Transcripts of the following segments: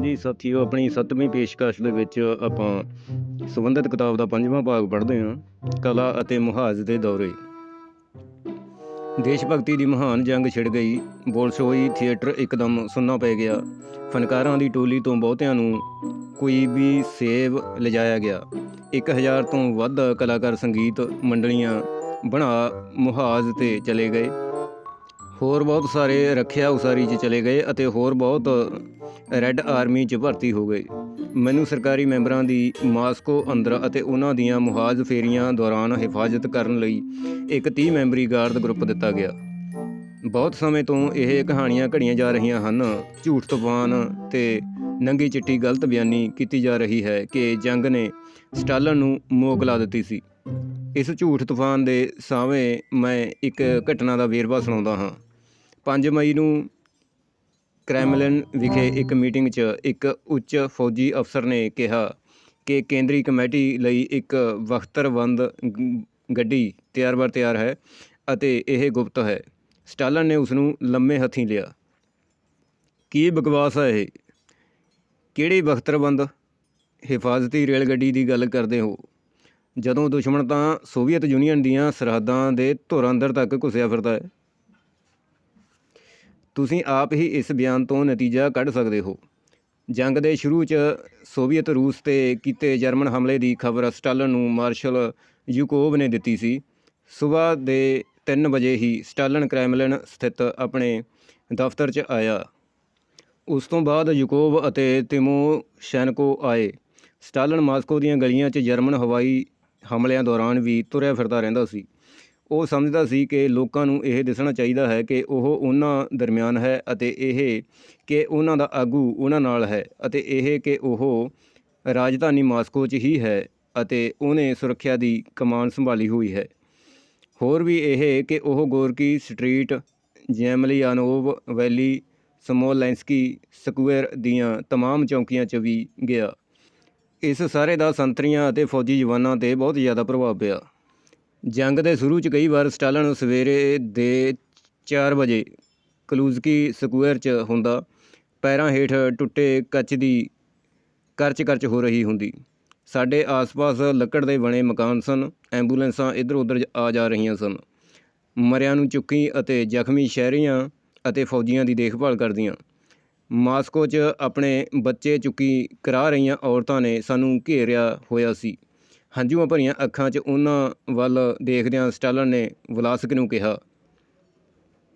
ਹਾਂਜੀ ਸਾਥੀਓ ਆਪਣੀ 7ਵੀਂ ਪੇਸ਼ਕਸ਼ ਦੇ ਵਿੱਚ ਆਪਾਂ ਸੰਬੰਧਿਤ ਕਿਤਾਬ ਦਾ ਪੰਜਵਾਂ ਭਾਗ ਪੜ੍ਹਦੇ ਹਾਂ, ਕਲਾ ਅਤੇ ਮੁਹਾਜ਼ ਦੇ ਦੌਰੇ। ਦੇਸ਼ ਭਗਤੀ ਦੀ ਮਹਾਨ ਜੰਗ ਛਿੜ ਗਈ, ਬੋਲਸ਼ੋਈ ਥੀਏਟਰ ਇੱਕਦਮ ਸੁੰਨਾ ਪੈ ਗਿਆ। ਫਨਕਾਰਾਂ ਦੀ ਟੋਲੀ ਤੋਂ ਬਹੁਤਿਆਂ ਨੂੰ ਕੋਈ ਵੀ ਸੇਵ ਲਿਜਾਇਆ ਗਿਆ। 1000 ਤੋਂ ਵੱਧ ਕਲਾਕਾਰ ਸੰਗੀਤ ਮੰਡਲੀਆਂ ਬਣਾ ਮੁਹਾਜ਼ ਤੇ ਚਲੇ ਗਏ। ਹੋਰ ਬਹੁਤ ਸਾਰੇ ਰੱਖਿਆ ਉਸਾਰੀ 'ਚ ਚਲੇ ਗਏ ਅਤੇ ਹੋਰ ਬਹੁਤ ਰੈੱਡ ਆਰਮੀ 'ਚ ਭਰਤੀ ਹੋ ਗਏ। ਮੈਨੂੰ ਸਰਕਾਰੀ ਮੈਂਬਰਾਂ ਦੀ ਮਾਸਕੋ ਅੰਦਰ ਅਤੇ ਉਹਨਾਂ ਦੀਆਂ ਮੁਹਾਜ਼ ਫੇਰੀਆਂ ਦੌਰਾਨ ਹਿਫਾਜ਼ਤ ਕਰਨ ਲਈ ਇੱਕ 30 ਮੈਂਬਰੀ ਗਾਰਡ ਗਰੁੱਪ ਦਿੱਤਾ ਗਿਆ। ਬਹੁਤ ਸਮੇਂ ਤੋਂ ਇਹ ਕਹਾਣੀਆਂ ਘੜੀਆਂ ਜਾ ਰਹੀਆਂ ਹਨ। ਝੂਠ ਤੂਫਾਨ ਤੇ ਨੰਗੀ ਚਿੱਟੀ ਗਲਤ ਬਿਆਨੀ ਕੀਤੀ ਜਾ ਰਹੀ ਹੈ ਕਿ ਜੰਗ ਨੇ ਸਟਾਲਨ ਨੂੰ ਮੋਕ ਲਾ ਦਿੱਤੀ ਸੀ। ਇਸ ਝੂਠ ਤੂਫਾਨ ਦੇ ਸਾਵੇਂ ਮੈਂ ਇੱਕ ਘਟਨਾ ਦਾ ਵੇਰਵਾ ਸੁਣਾਉਂਦਾ ਹਾਂ। 5 ਮਈ ਨੂੰ ਕ੍ਰੈਮਲਿਨ ਵਿਖੇ ਇੱਕ ਮੀਟਿੰਗ 'ਚ ਇੱਕ ਉੱਚ ਫੌਜੀ ਅਫਸਰ ਨੇ ਕਿਹਾ ਕਿ ਕੇਂਦਰੀ ਕਮੇਟੀ ਲਈ ਇੱਕ ਵਖਤਰਬੰਦ ਗੱਡੀ ਤਿਆਰ-ਬਰ ਤਿਆਰ ਹੈ ਅਤੇ ਇਹ ਗੁਪਤ ਹੈ। ਸਟਾਲਨ ਨੇ ਉਸ ਨੂੰ ਲੰਮੇ ਹੱਥੀਂ ਲਿਆ। ਕੀ ਬਕਵਾਸ ਹੈ ਇਹ? ਕਿਹੜੀ ਬਖਤਰਬੰਦ ਹਿਫਾਜ਼ਤੀ ਰੇਲ ਗੱਡੀ ਦੀ ਗੱਲ ਕਰਦੇ ਹੋ? ਜਦੋਂ ਦੁਸ਼ਮਣ ਤਾਂ ਸੋਵੀਅਤ ਯੂਨੀਅਨ ਦੀਆਂ ਸਰਹੱਦਾਂ ਦੇ ਧੁਰ ਅੰਦਰ ਤੱਕ ਘੁਸਿਆ ਫਿਰਦਾ ਹੈ। ਤੁਸੀਂ ਆਪ ਹੀ ਇਸ ਬਿਆਨ ਤੋਂ ਨਤੀਜਾ ਕੱਢ ਸਕਦੇ ਹੋ। ਜੰਗ ਦੇ ਸ਼ੁਰੂ 'ਚ ਸੋਵੀਅਤ ਰੂਸ ਤੇ ਕੀਤੇ ਜਰਮਨ ਹਮਲੇ ਦੀ ਖਬਰ ਸਟਾਲਨ ਨੂੰ ਮਾਰਸ਼ਲ ਯੂਕੋਵ ਨੇ ਦਿੱਤੀ ਸੀ। ਸਵੇਰ ਦੇ 3 ਵਜੇ ਹੀ ਸਟਾਲਨ ਕ੍ਰੈਮਲਿਨ ਸਥਿਤ ਆਪਣੇ ਦਫ਼ਤਰ 'ਚ ਆਇਆ। ਉਸ ਤੋਂ ਬਾਅਦ ਯੂਕੋਵ ਅਤੇ ਤਿਮੋਸ਼ੈਨਕੋ ਆਏ। ਸਟਾਲਨ ਮਾਸਕੋ ਦੀਆਂ ਗਲੀਆਂ 'ਚ ਜਰਮਨ ਹਵਾਈ ਹਮਲਿਆਂ ਦੌਰਾਨ ਵੀ ਤੁਰਿਆ ਫਿਰਦਾ ਰਹਿੰਦਾ ਸੀ। ਉਹ ਸਮਝਦਾ ਸੀ ਕਿ ਲੋਕਾਂ ਨੂੰ ਇਹ ਦਿਸਣਾ ਚਾਹੀਦਾ ਹੈ ਕਿ ਉਹ ਉਹਨਾਂ ਦਰਮਿਆਨ ਹੈ ਅਤੇ ਇਹ ਕਿ ਉਹਨਾਂ ਦਾ ਆਗੂ ਉਹਨਾਂ ਨਾਲ ਹੈ ਅਤੇ ਇਹ ਕਿ ਉਹ ਰਾਜਧਾਨੀ ਮਾਸਕੋ 'ਚ ਹੀ ਹੈ ਅਤੇ ਉਹਨੇ ਸੁਰੱਖਿਆ ਦੀ ਕਮਾਨ ਸੰਭਾਲੀ ਹੋਈ ਹੈ ਹੋਰ ਵੀ ਇਹ ਕਿ ਉਹ Gorky street Zemlyanoy Val Smolensky square ਦੀਆਂ तमाम ਚੌਂਕੀਆਂ 'ਚ ਵੀ ਗਿਆ ਇਸ ਸਾਰੇ ਦਾ ਸੰਤਰੀਆਂ ਅਤੇ ਫੌਜੀ ਜਵਾਨਾਂ ਤੇ ਬਹੁਤ ਜ਼ਿਆਦਾ ਪ੍ਰਭਾਵ ਪਿਆ ਜੰਗ ਦੇ ਸ਼ੁਰੂ 'ਚ ਕਈ ਵਾਰ ਸਟਾਲਨ ਸਵੇਰੇ ਦੇ 4 ਵਜੇ ਕਲੂਜ਼ਕੀ ਸਕੁਅਰ 'ਚ ਹੁੰਦਾ। ਪੈਰਾਂ ਹੇਠ ਟੁੱਟੇ ਕੱਚ ਦੀ ਕਰਚ ਕਰਚ ਹੋ ਰਹੀ ਹੁੰਦੀ। ਸਾਡੇ ਆਸ-ਪਾਸ ਲੱਕੜ ਦੇ ਬਣੇ ਮਕਾਨ ਸਨ। ਐਂਬੂਲੈਂਸਾਂ ਇੱਧਰ-ਉੱਧਰ ਆ ਜਾ ਰਹੀਆਂ ਸਨ। ਮਰਿਆਂ ਨੂੰ ਚੁੱਕੀ ਅਤੇ ਜ਼ਖਮੀ ਸ਼ਹਿਰੀਆਂ ਅਤੇ ਫੌਜੀਆਂ ਦੀ ਦੇਖਭਾਲ ਕਰਦੀਆਂ। ਮਾਸਕੋ 'ਚ ਆਪਣੇ ਬੱਚੇ ਚੁੱਕੀ ਕਰਾ ਰਹੀਆਂ ਔਰਤਾਂ ਨੇ ਸਾਨੂੰ ਘੇਰਿਆ ਹੋਇਆ ਸੀ। ਹੰਝੂਆਂ ਭਰੀਆਂ ਅੱਖਾਂ 'ਚ ਉਹਨਾਂ ਵੱਲ ਦੇਖਦਿਆਂ ਸਟਾਲਨ ਨੇ ਵਲਾਸਕ ਨੂੰ ਕਿਹਾ,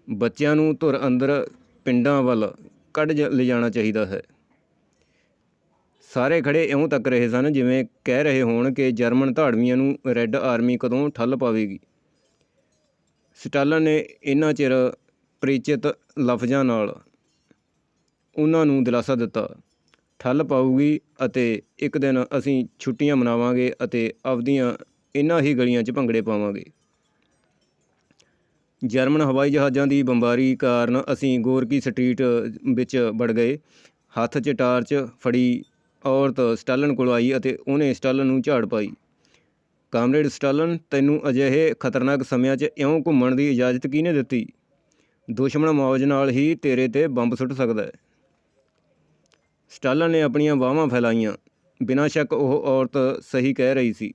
ਬੱਚਿਆਂ ਨੂੰ ਧੁਰ ਅੰਦਰ ਪਿੰਡਾਂ ਵੱਲ ਕੱਢ ਲਿਜਾਣਾ ਚਾਹੀਦਾ ਹੈ। ਸਾਰੇ ਖੜੇ ਇਉਂ ਤੱਕ ਰਹੇ ਸਨ ਜਿਵੇਂ ਕਹਿ ਰਹੇ ਹੋਣ ਕਿ ਜਰਮਨ ਧਾੜਵੀਆਂ ਨੂੰ ਰੈੱਡ ਆਰਮੀ ਕਦੋਂ ਠੱਲ ਪਾਵੇਗੀ। ਸਟਾਲਨ ਨੇ ਇੰਨਾ ਚਿਰ ਪਰਿਚਿਤ ਲਫ਼ਜ਼ਾਂ ਨਾਲ ਉਹਨਾਂ ਨੂੰ ਦਿਲਾਸਾ ਦਿੱਤਾ। ਠੱਲ ਪਾਊਗੀ ਅਤੇ ਇੱਕ ਦਿਨ ਅਸੀਂ ਛੁੱਟੀਆਂ ਮਨਾਵਾਂਗੇ ਅਤੇ ਆਪਦੀਆਂ ਇਨ੍ਹਾਂ ਹੀ ਗਲੀਆਂ 'ਚ ਭੰਗੜੇ ਪਾਵਾਂਗੇ। ਜਰਮਨ ਹਵਾਈ ਜਹਾਜ਼ਾਂ ਦੀ ਬੰਬਾਰੀ ਕਾਰਨ ਅਸੀਂ ਗੋਰਕੀ ਸਟਰੀਟ ਵਿੱਚ ਵੜ ਗਏ। ਹੱਥ 'ਚ ਟਾਰਚ ਫੜੀ, ਔਰਤ ਸਟਾਲਨ ਕੋਲ ਆਈ ਅਤੇ ਉਹਨੇ ਸਟਾਲਨ ਨੂੰ ਝਾੜ ਪਾਈ। ਕਾਮਰੇਡ ਸਟਾਲਨ, ਤੈਨੂੰ ਅਜਿਹੇ ਖਤਰਨਾਕ ਸਮਿਆਂ 'ਚ ਇਉਂ ਘੁੰਮਣ ਦੀ ਇਜਾਜ਼ਤ ਕਿਹਨੇ ਦਿੱਤੀ? ਦੁਸ਼ਮਣ ਮੌਜ ਨਾਲ ਹੀ ਤੇਰੇ ਤੇ ਬੰਬ ਸੁੱਟ ਸਕਦਾ ਹੈ। ਸਟਾਲਨ ਨੇ ਆਪਣੀਆਂ ਬਾਹਾਂ ਫੈਲਾਈਆਂ। ਬਿਨਾਂ ਸ਼ੱਕ ਉਹ ਔਰਤ ਸਹੀ ਕਹਿ ਰਹੀ ਸੀ।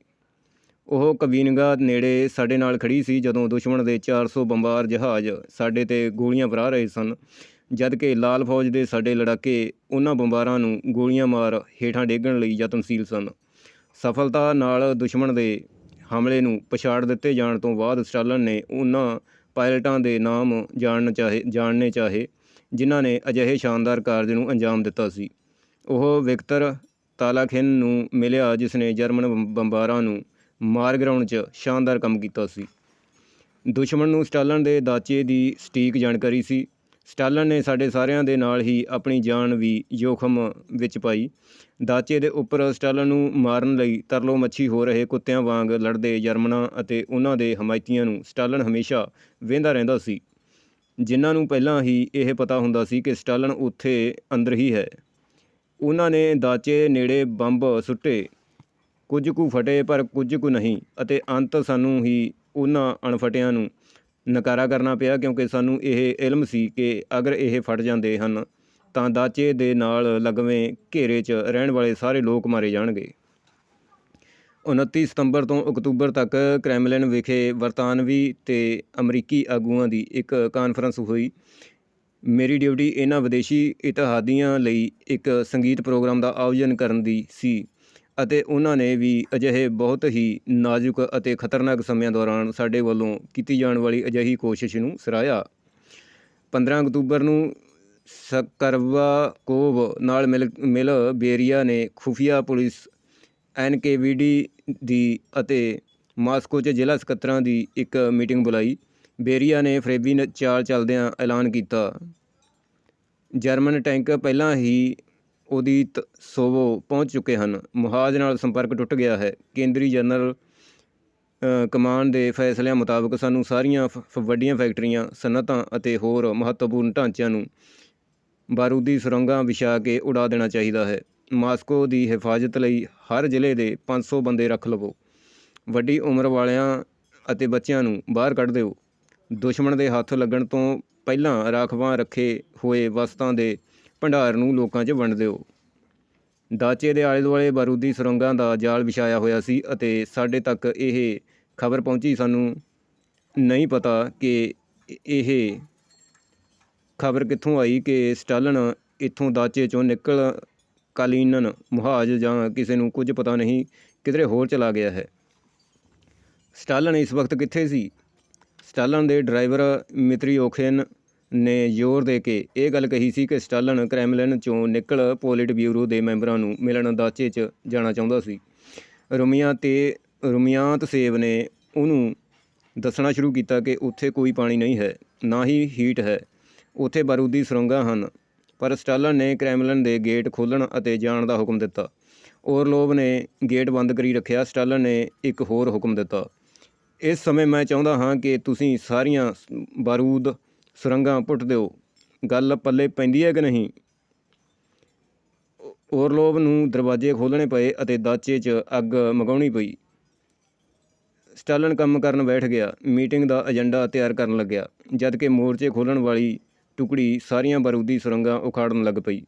ਉਹ ਕਬੀਨਗਾ ਨੇੜੇ ਸਾਡੇ ਨਾਲ ਖੜੀ ਸੀ ਜਦੋਂ ਦੁਸ਼ਮਣ ਦੇ 400 ਬੰਬਾਰ ਜਹਾਜ਼ ਸਾਡੇ ਤੇ ਗੋਲੀਆਂ ਭਰਾ ਰਹੇ ਸਨ। ਜਦ ਕਿ ਲਾਲ ਫੌਜ ਦੇ ਸਾਡੇ ਲੜਾਕੇ ਉਹਨਾਂ ਬੰਬਾਰਾਂ ਨੂੰ ਗੋਲੀਆਂ ਮਾਰ ਹੇਠਾਂ ਡੇਗਣ ਲਈ ਯਤਨਸ਼ੀਲ ਸਨ। ਸਫਲਤਾ ਨਾਲ ਦੁਸ਼ਮਣ ਦੇ ਹਮਲੇ ਨੂੰ ਪਛਾੜ ਦਿੱਤੇ ਜਾਣ ਤੋਂ ਬਾਅਦ ਸਟਾਲਨ ਨੇ ਉਹਨਾਂ ਪਾਇਲਟਾਂ ਦੇ ਨਾਮ ਜਾਣਨ ਚਾਹੇ ਜਾਣਨੇ ਚਾਹੇ, ਜਿਨ੍ਹਾਂ ਨੇ ਅਜਿਹੇ ਸ਼ਾਨਦਾਰ ਕਾਰਜ ਨੂੰ ਅੰਜਾਮ ਦਿੱਤਾ ਸੀ। ਉਹ ਵਿਕਟਰ ਤਾਲਾਖਿਨ ਨੂੰ ਮਿਲਿਆ ਜਿਸ ਨੇ ਜਰਮਨ ਬੰਬ- ਬੰਬਾਰਾਂ ਨੂੰ ਮਾਰ ਗਿਰਾਉਣ 'ਚ ਸ਼ਾਨਦਾਰ ਕੰਮ ਕੀਤਾ ਸੀ। ਦੁਸ਼ਮਣ ਨੂੰ ਸਟਾਲਨ ਦੇ ਦਾਚੇ ਦੀ ਸਟੀਕ ਜਾਣਕਾਰੀ ਸੀ। ਸਟਾਲਨ ਨੇ ਸਾਡੇ ਸਾਰਿਆਂ ਦੇ ਨਾਲ ਹੀ ਆਪਣੀ ਜਾਨ ਵੀ ਜੋਖਮ ਵਿੱਚ ਪਾਈ। ਦਾਚੇ ਦੇ ਉੱਪਰ ਸਟਾਲਨ ਨੂੰ ਮਾਰਨ ਲਈ ਤਰਲੋ ਮੱਛੀ ਹੋ ਰਹੇ ਕੁੱਤਿਆਂ ਵਾਂਗ ਲੜਦੇ ਜਰਮਨਾਂ ਅਤੇ ਉਹਨਾਂ ਦੇ ਹਮਾਇਤੀਆਂ ਨੂੰ ਸਟਾਲਨ ਹਮੇਸ਼ਾ ਵੇਂਦਾ ਰਹਿੰਦਾ ਸੀ। ਜਿਨ੍ਹਾਂ ਨੂੰ ਪਹਿਲਾਂ ਹੀ ਇਹ ਪਤਾ ਹੁੰਦਾ ਸੀ ਕਿ ਸਟਾਲਨ ਉੱਥੇ ਅੰਦਰ ਹੀ ਹੈ। ਉਹਨਾਂ ਨੇ ਦਾਚੇ ਨੇੜੇ ਬੰਬ ਸੁੱਟੇ। ਕੁਝ ਕੁ ਫਟੇ ਪਰ ਕੁਝ ਕੁ ਨਹੀਂ ਅਤੇ ਅੰਤ ਸਾਨੂੰ ਹੀ ਉਹਨਾਂ ਅਣਫਟਿਆਂ ਨੂੰ ਨਕਾਰਾ ਕਰਨਾ ਪਿਆ ਕਿਉਂਕਿ ਸਾਨੂੰ ਇਹ ਇਲਮ ਸੀ ਕਿ ਅਗਰ ਇਹ ਫਟ ਜਾਂਦੇ ਹਨ ਤਾਂ ਦਾਚੇ ਦੇ ਨਾਲ ਲਗਵੇਂ ਘੇਰੇ 'ਚ ਰਹਿਣ ਵਾਲੇ ਸਾਰੇ ਲੋਕ ਮਾਰੇ ਜਾਣਗੇ। 29 ਸਤੰਬਰ ਤੋਂ ਅਕਤੂਬਰ ਤੱਕ ਕ੍ਰੈਮਲਿਨ ਵਿਖੇ ਬਰਤਾਨਵੀ ਤੇ ਅਮਰੀਕੀ ਆਗੂਆਂ ਦੀ ਇੱਕ ਕਾਨਫਰੰਸ ਹੋਈ। ਮੇਰੀ ਡਿਊਟੀ ਇਹਨਾਂ ਵਿਦੇਸ਼ੀ ਇਤਿਹਾਦੀਆਂ ਲਈ ਇੱਕ ਸੰਗੀਤ ਪ੍ਰੋਗਰਾਮ ਦਾ ਆਯੋਜਨ ਕਰਨ ਦੀ ਸੀ ਅਤੇ ਉਹਨਾਂ ਨੇ ਵੀ ਅਜਿਹੇ ਬਹੁਤ ਹੀ ਨਾਜ਼ੁਕ ਅਤੇ ਖਤਰਨਾਕ ਸਮਿਆਂ ਦੌਰਾਨ ਸਾਡੇ ਵੱਲੋਂ ਕੀਤੀ ਜਾਣ ਵਾਲੀ ਅਜਿਹੀ ਕੋਸ਼ਿਸ਼ ਨੂੰ ਸਰਾਇਆ 15 ਅਕਤੂਬਰ ਨੂੰ ਸਕਰਵਾਕੋਵ ਨਾਲ ਮਿਲ ਮਿਲ ਬੇਰੀਆ ਨੇ ਖੁਫੀਆ ਪੁਲਿਸ ਐਨਕੇਵੀਡੀ ਦੀ ਅਤੇ ਮਾਸਕੋ 'ਚ ਜ਼ਿਲ੍ਹਾ ਸਕੱਤਰਾਂ ਦੀ ਇੱਕ ਮੀਟਿੰਗ ਬੁਲਾਈ। ਬੇਰੀਆ ਨੇ ਫਰੇਬੀ ਚਾਲ ਚੱਲਦਿਆਂ ਐਲਾਨ ਕੀਤਾ। ਜਰਮਨ ਟੈਂਕ ਪਹਿਲਾਂ ਹੀ ਉਹਦੀ ਸੋਵੋ ਪਹੁੰਚ ਚੁੱਕੇ ਹਨ। ਮੁਹਾਜ਼ ਨਾਲ ਸੰਪਰਕ ਟੁੱਟ ਗਿਆ ਹੈ। ਕੇਂਦਰੀ ਜਨਰਲ ਅ, ਕਮਾਂਡ ਦੇ ਫੈਸਲਿਆਂ ਮੁਤਾਬਕ ਸਾਨੂੰ ਸਾਰੀਆਂ ਵੱਡੀਆਂ ਫੈਕਟਰੀਆਂ ਸਨਅਤਾਂ ਅਤੇ ਹੋਰ ਮਹੱਤਵਪੂਰਨ ਢਾਂਚਿਆਂ ਨੂੰ ਬਾਰੂਦੀ ਸੁਰੰਗਾਂ ਵਿਛਾ ਕੇ ਉਡਾ ਦੇਣਾ ਚਾਹੀਦਾ ਹੈ। ਮਾਸਕੋ ਦੀ ਹਿਫਾਜ਼ਤ ਲਈ ਹਰ ਜ਼ਿਲ੍ਹੇ ਦੇ 500 ਬੰਦੇ ਰੱਖ ਲਵੋ। ਵੱਡੀ ਉਮਰ ਵਾਲਿਆਂ ਅਤੇ ਬੱਚਿਆਂ ਨੂੰ ਬਾਹਰ ਕੱਢ ਦਿਓ। ਦੁਸ਼ਮਣ ਦੇ ਹੱਥ ਲੱਗਣ ਤੋਂ ਪਹਿਲਾਂ ਰਾਖਵਾਂ ਰੱਖੇ ਹੋਏ ਵਸਤਾਂ ਦੇ ਭੰਡਾਰ ਨੂੰ ਲੋਕਾਂ 'ਚ ਵੰਡ ਦਿਓ। ਦਾਚੇ ਦੇ ਆਲੇ ਦੁਆਲੇ ਬਾਰੂਦੀ ਸੁਰੰਗਾਂ ਦਾ ਜਾਲ ਵਿਛਾਇਆ ਹੋਇਆ ਸੀ ਅਤੇ ਸਾਡੇ ਤੱਕ ਇਹ ਖਬਰ ਪਹੁੰਚੀ, ਸਾਨੂੰ ਨਹੀਂ ਪਤਾ ਕਿ ਇਹ ਖਬਰ ਕਿੱਥੋਂ ਆਈ ਕਿ ਸਟਾਲਨ ਇੱਥੋਂ ਦਾਚੇ ਚੋਂ ਨਿਕਲ ਕਾਲੀਨਨ ਮੁਹਾਜ ਜਾਂ ਕਿਸੇ ਨੂੰ ਕੁਝ ਪਤਾ ਨਹੀਂ ਕਿਧਰੇ ਹੋਰ ਚਲਾ ਗਿਆ ਹੈ। ਸਟਾਲਨ ਇਸ ਵਕਤ ਕਿੱਥੇ ਸੀ? ਸਟਾਲਨ ਦੇ ਡਰਾਈਵਰ ਮਿਤਰੀਓਖੇਨ ਨੇ ਜ਼ੋਰ ਦੇ ਕੇ ਇਹ ਗੱਲ ਕਹੀ ਸੀ ਕਿ ਸਟਾਲਨ ਕ੍ਰੈਮਲਿਨ ਚੋਂ ਨਿਕਲ ਪੋਲਿਟ ਬਿਊਰੋ ਦੇ ਮੈਂਬਰਾਂ ਨੂੰ ਮਿਲਣ ਦਾਚੇ 'ਚ ਜਾਣਾ ਚਾਹੁੰਦਾ ਸੀ। ਰੁਮੀਆਂ ਤੇ, ਰੁਮੀਆਤ ਸੇਵ ਨੇ ਉਹਨੂੰ ਦੱਸਣਾ ਸ਼ੁਰੂ ਕੀਤਾ ਕਿ ਉੱਥੇ ਕੋਈ ਪਾਣੀ ਨਹੀਂ ਹੈ, ਨਾ ਹੀ ਹੀਟ ਹੈ, ਉੱਥੇ ਬਾਰੂਦੀ ਸੁਰੰਗਾਂ ਹਨ, ਪਰ ਸਟਾਲਨ ਨੇ ਕ੍ਰੈਮਲਿਨ ਦੇ ਗੇਟ ਖੋਲ੍ਹਣ ਅਤੇ ਜਾਣ ਦਾ ਹੁਕਮ ਦਿੱਤਾ। ਔਰਲੋਵ ਨੇ ਗੇਟ ਬੰਦ ਕਰੀ ਰੱਖਿਆ, ਸਟਾਲਨ ਨੇ ਇੱਕ ਹੋਰ ਹੁਕਮ ਦਿੱਤਾ। ਇਸ ਸਮੇਂ ਮੈਂ ਚਾਹੁੰਦਾ ਹਾਂ ਕਿ ਤੁਸੀਂ ਸਾਰੀਆਂ ਬਾਰੂਦ, ਸੁਰੰਗਾਂ ਪੁੱਟ ਦਿਓ। ਗੱਲ ਪੱਲੇ ਪੈਂਦੀ ਹੈ ਕਿ ਨਹੀਂ? ਔ- ਨੂੰ ਦਰਵਾਜ਼ੇ ਖੋਲ੍ਹਣੇ ਪਏ ਅਤੇ ਦਾਚੇ 'ਚ ਅੱਗ ਮਗਾਉਣੀ ਪਈ। ਸਟਾਲਨ ਕੰਮ ਕਰਨ ਬੈਠ ਗਿਆ। ਮੀਟਿੰਗ ਦਾ ਏਜੰਡਾ ਤਿਆਰ ਕਰਨ ਲੱਗਿਆ। ਜਦ ਕਿ ਮੋਰਚੇ ਖੋਲ੍ਹਣ ਵਾਲੀ ਟੁਕੜੀ ਸਾਰੀਆਂ ਬਾਰੂਦੀ ਸੁਰੰਗਾਂ ਉਖਾੜਨ ਲੱਗ ਪਈ।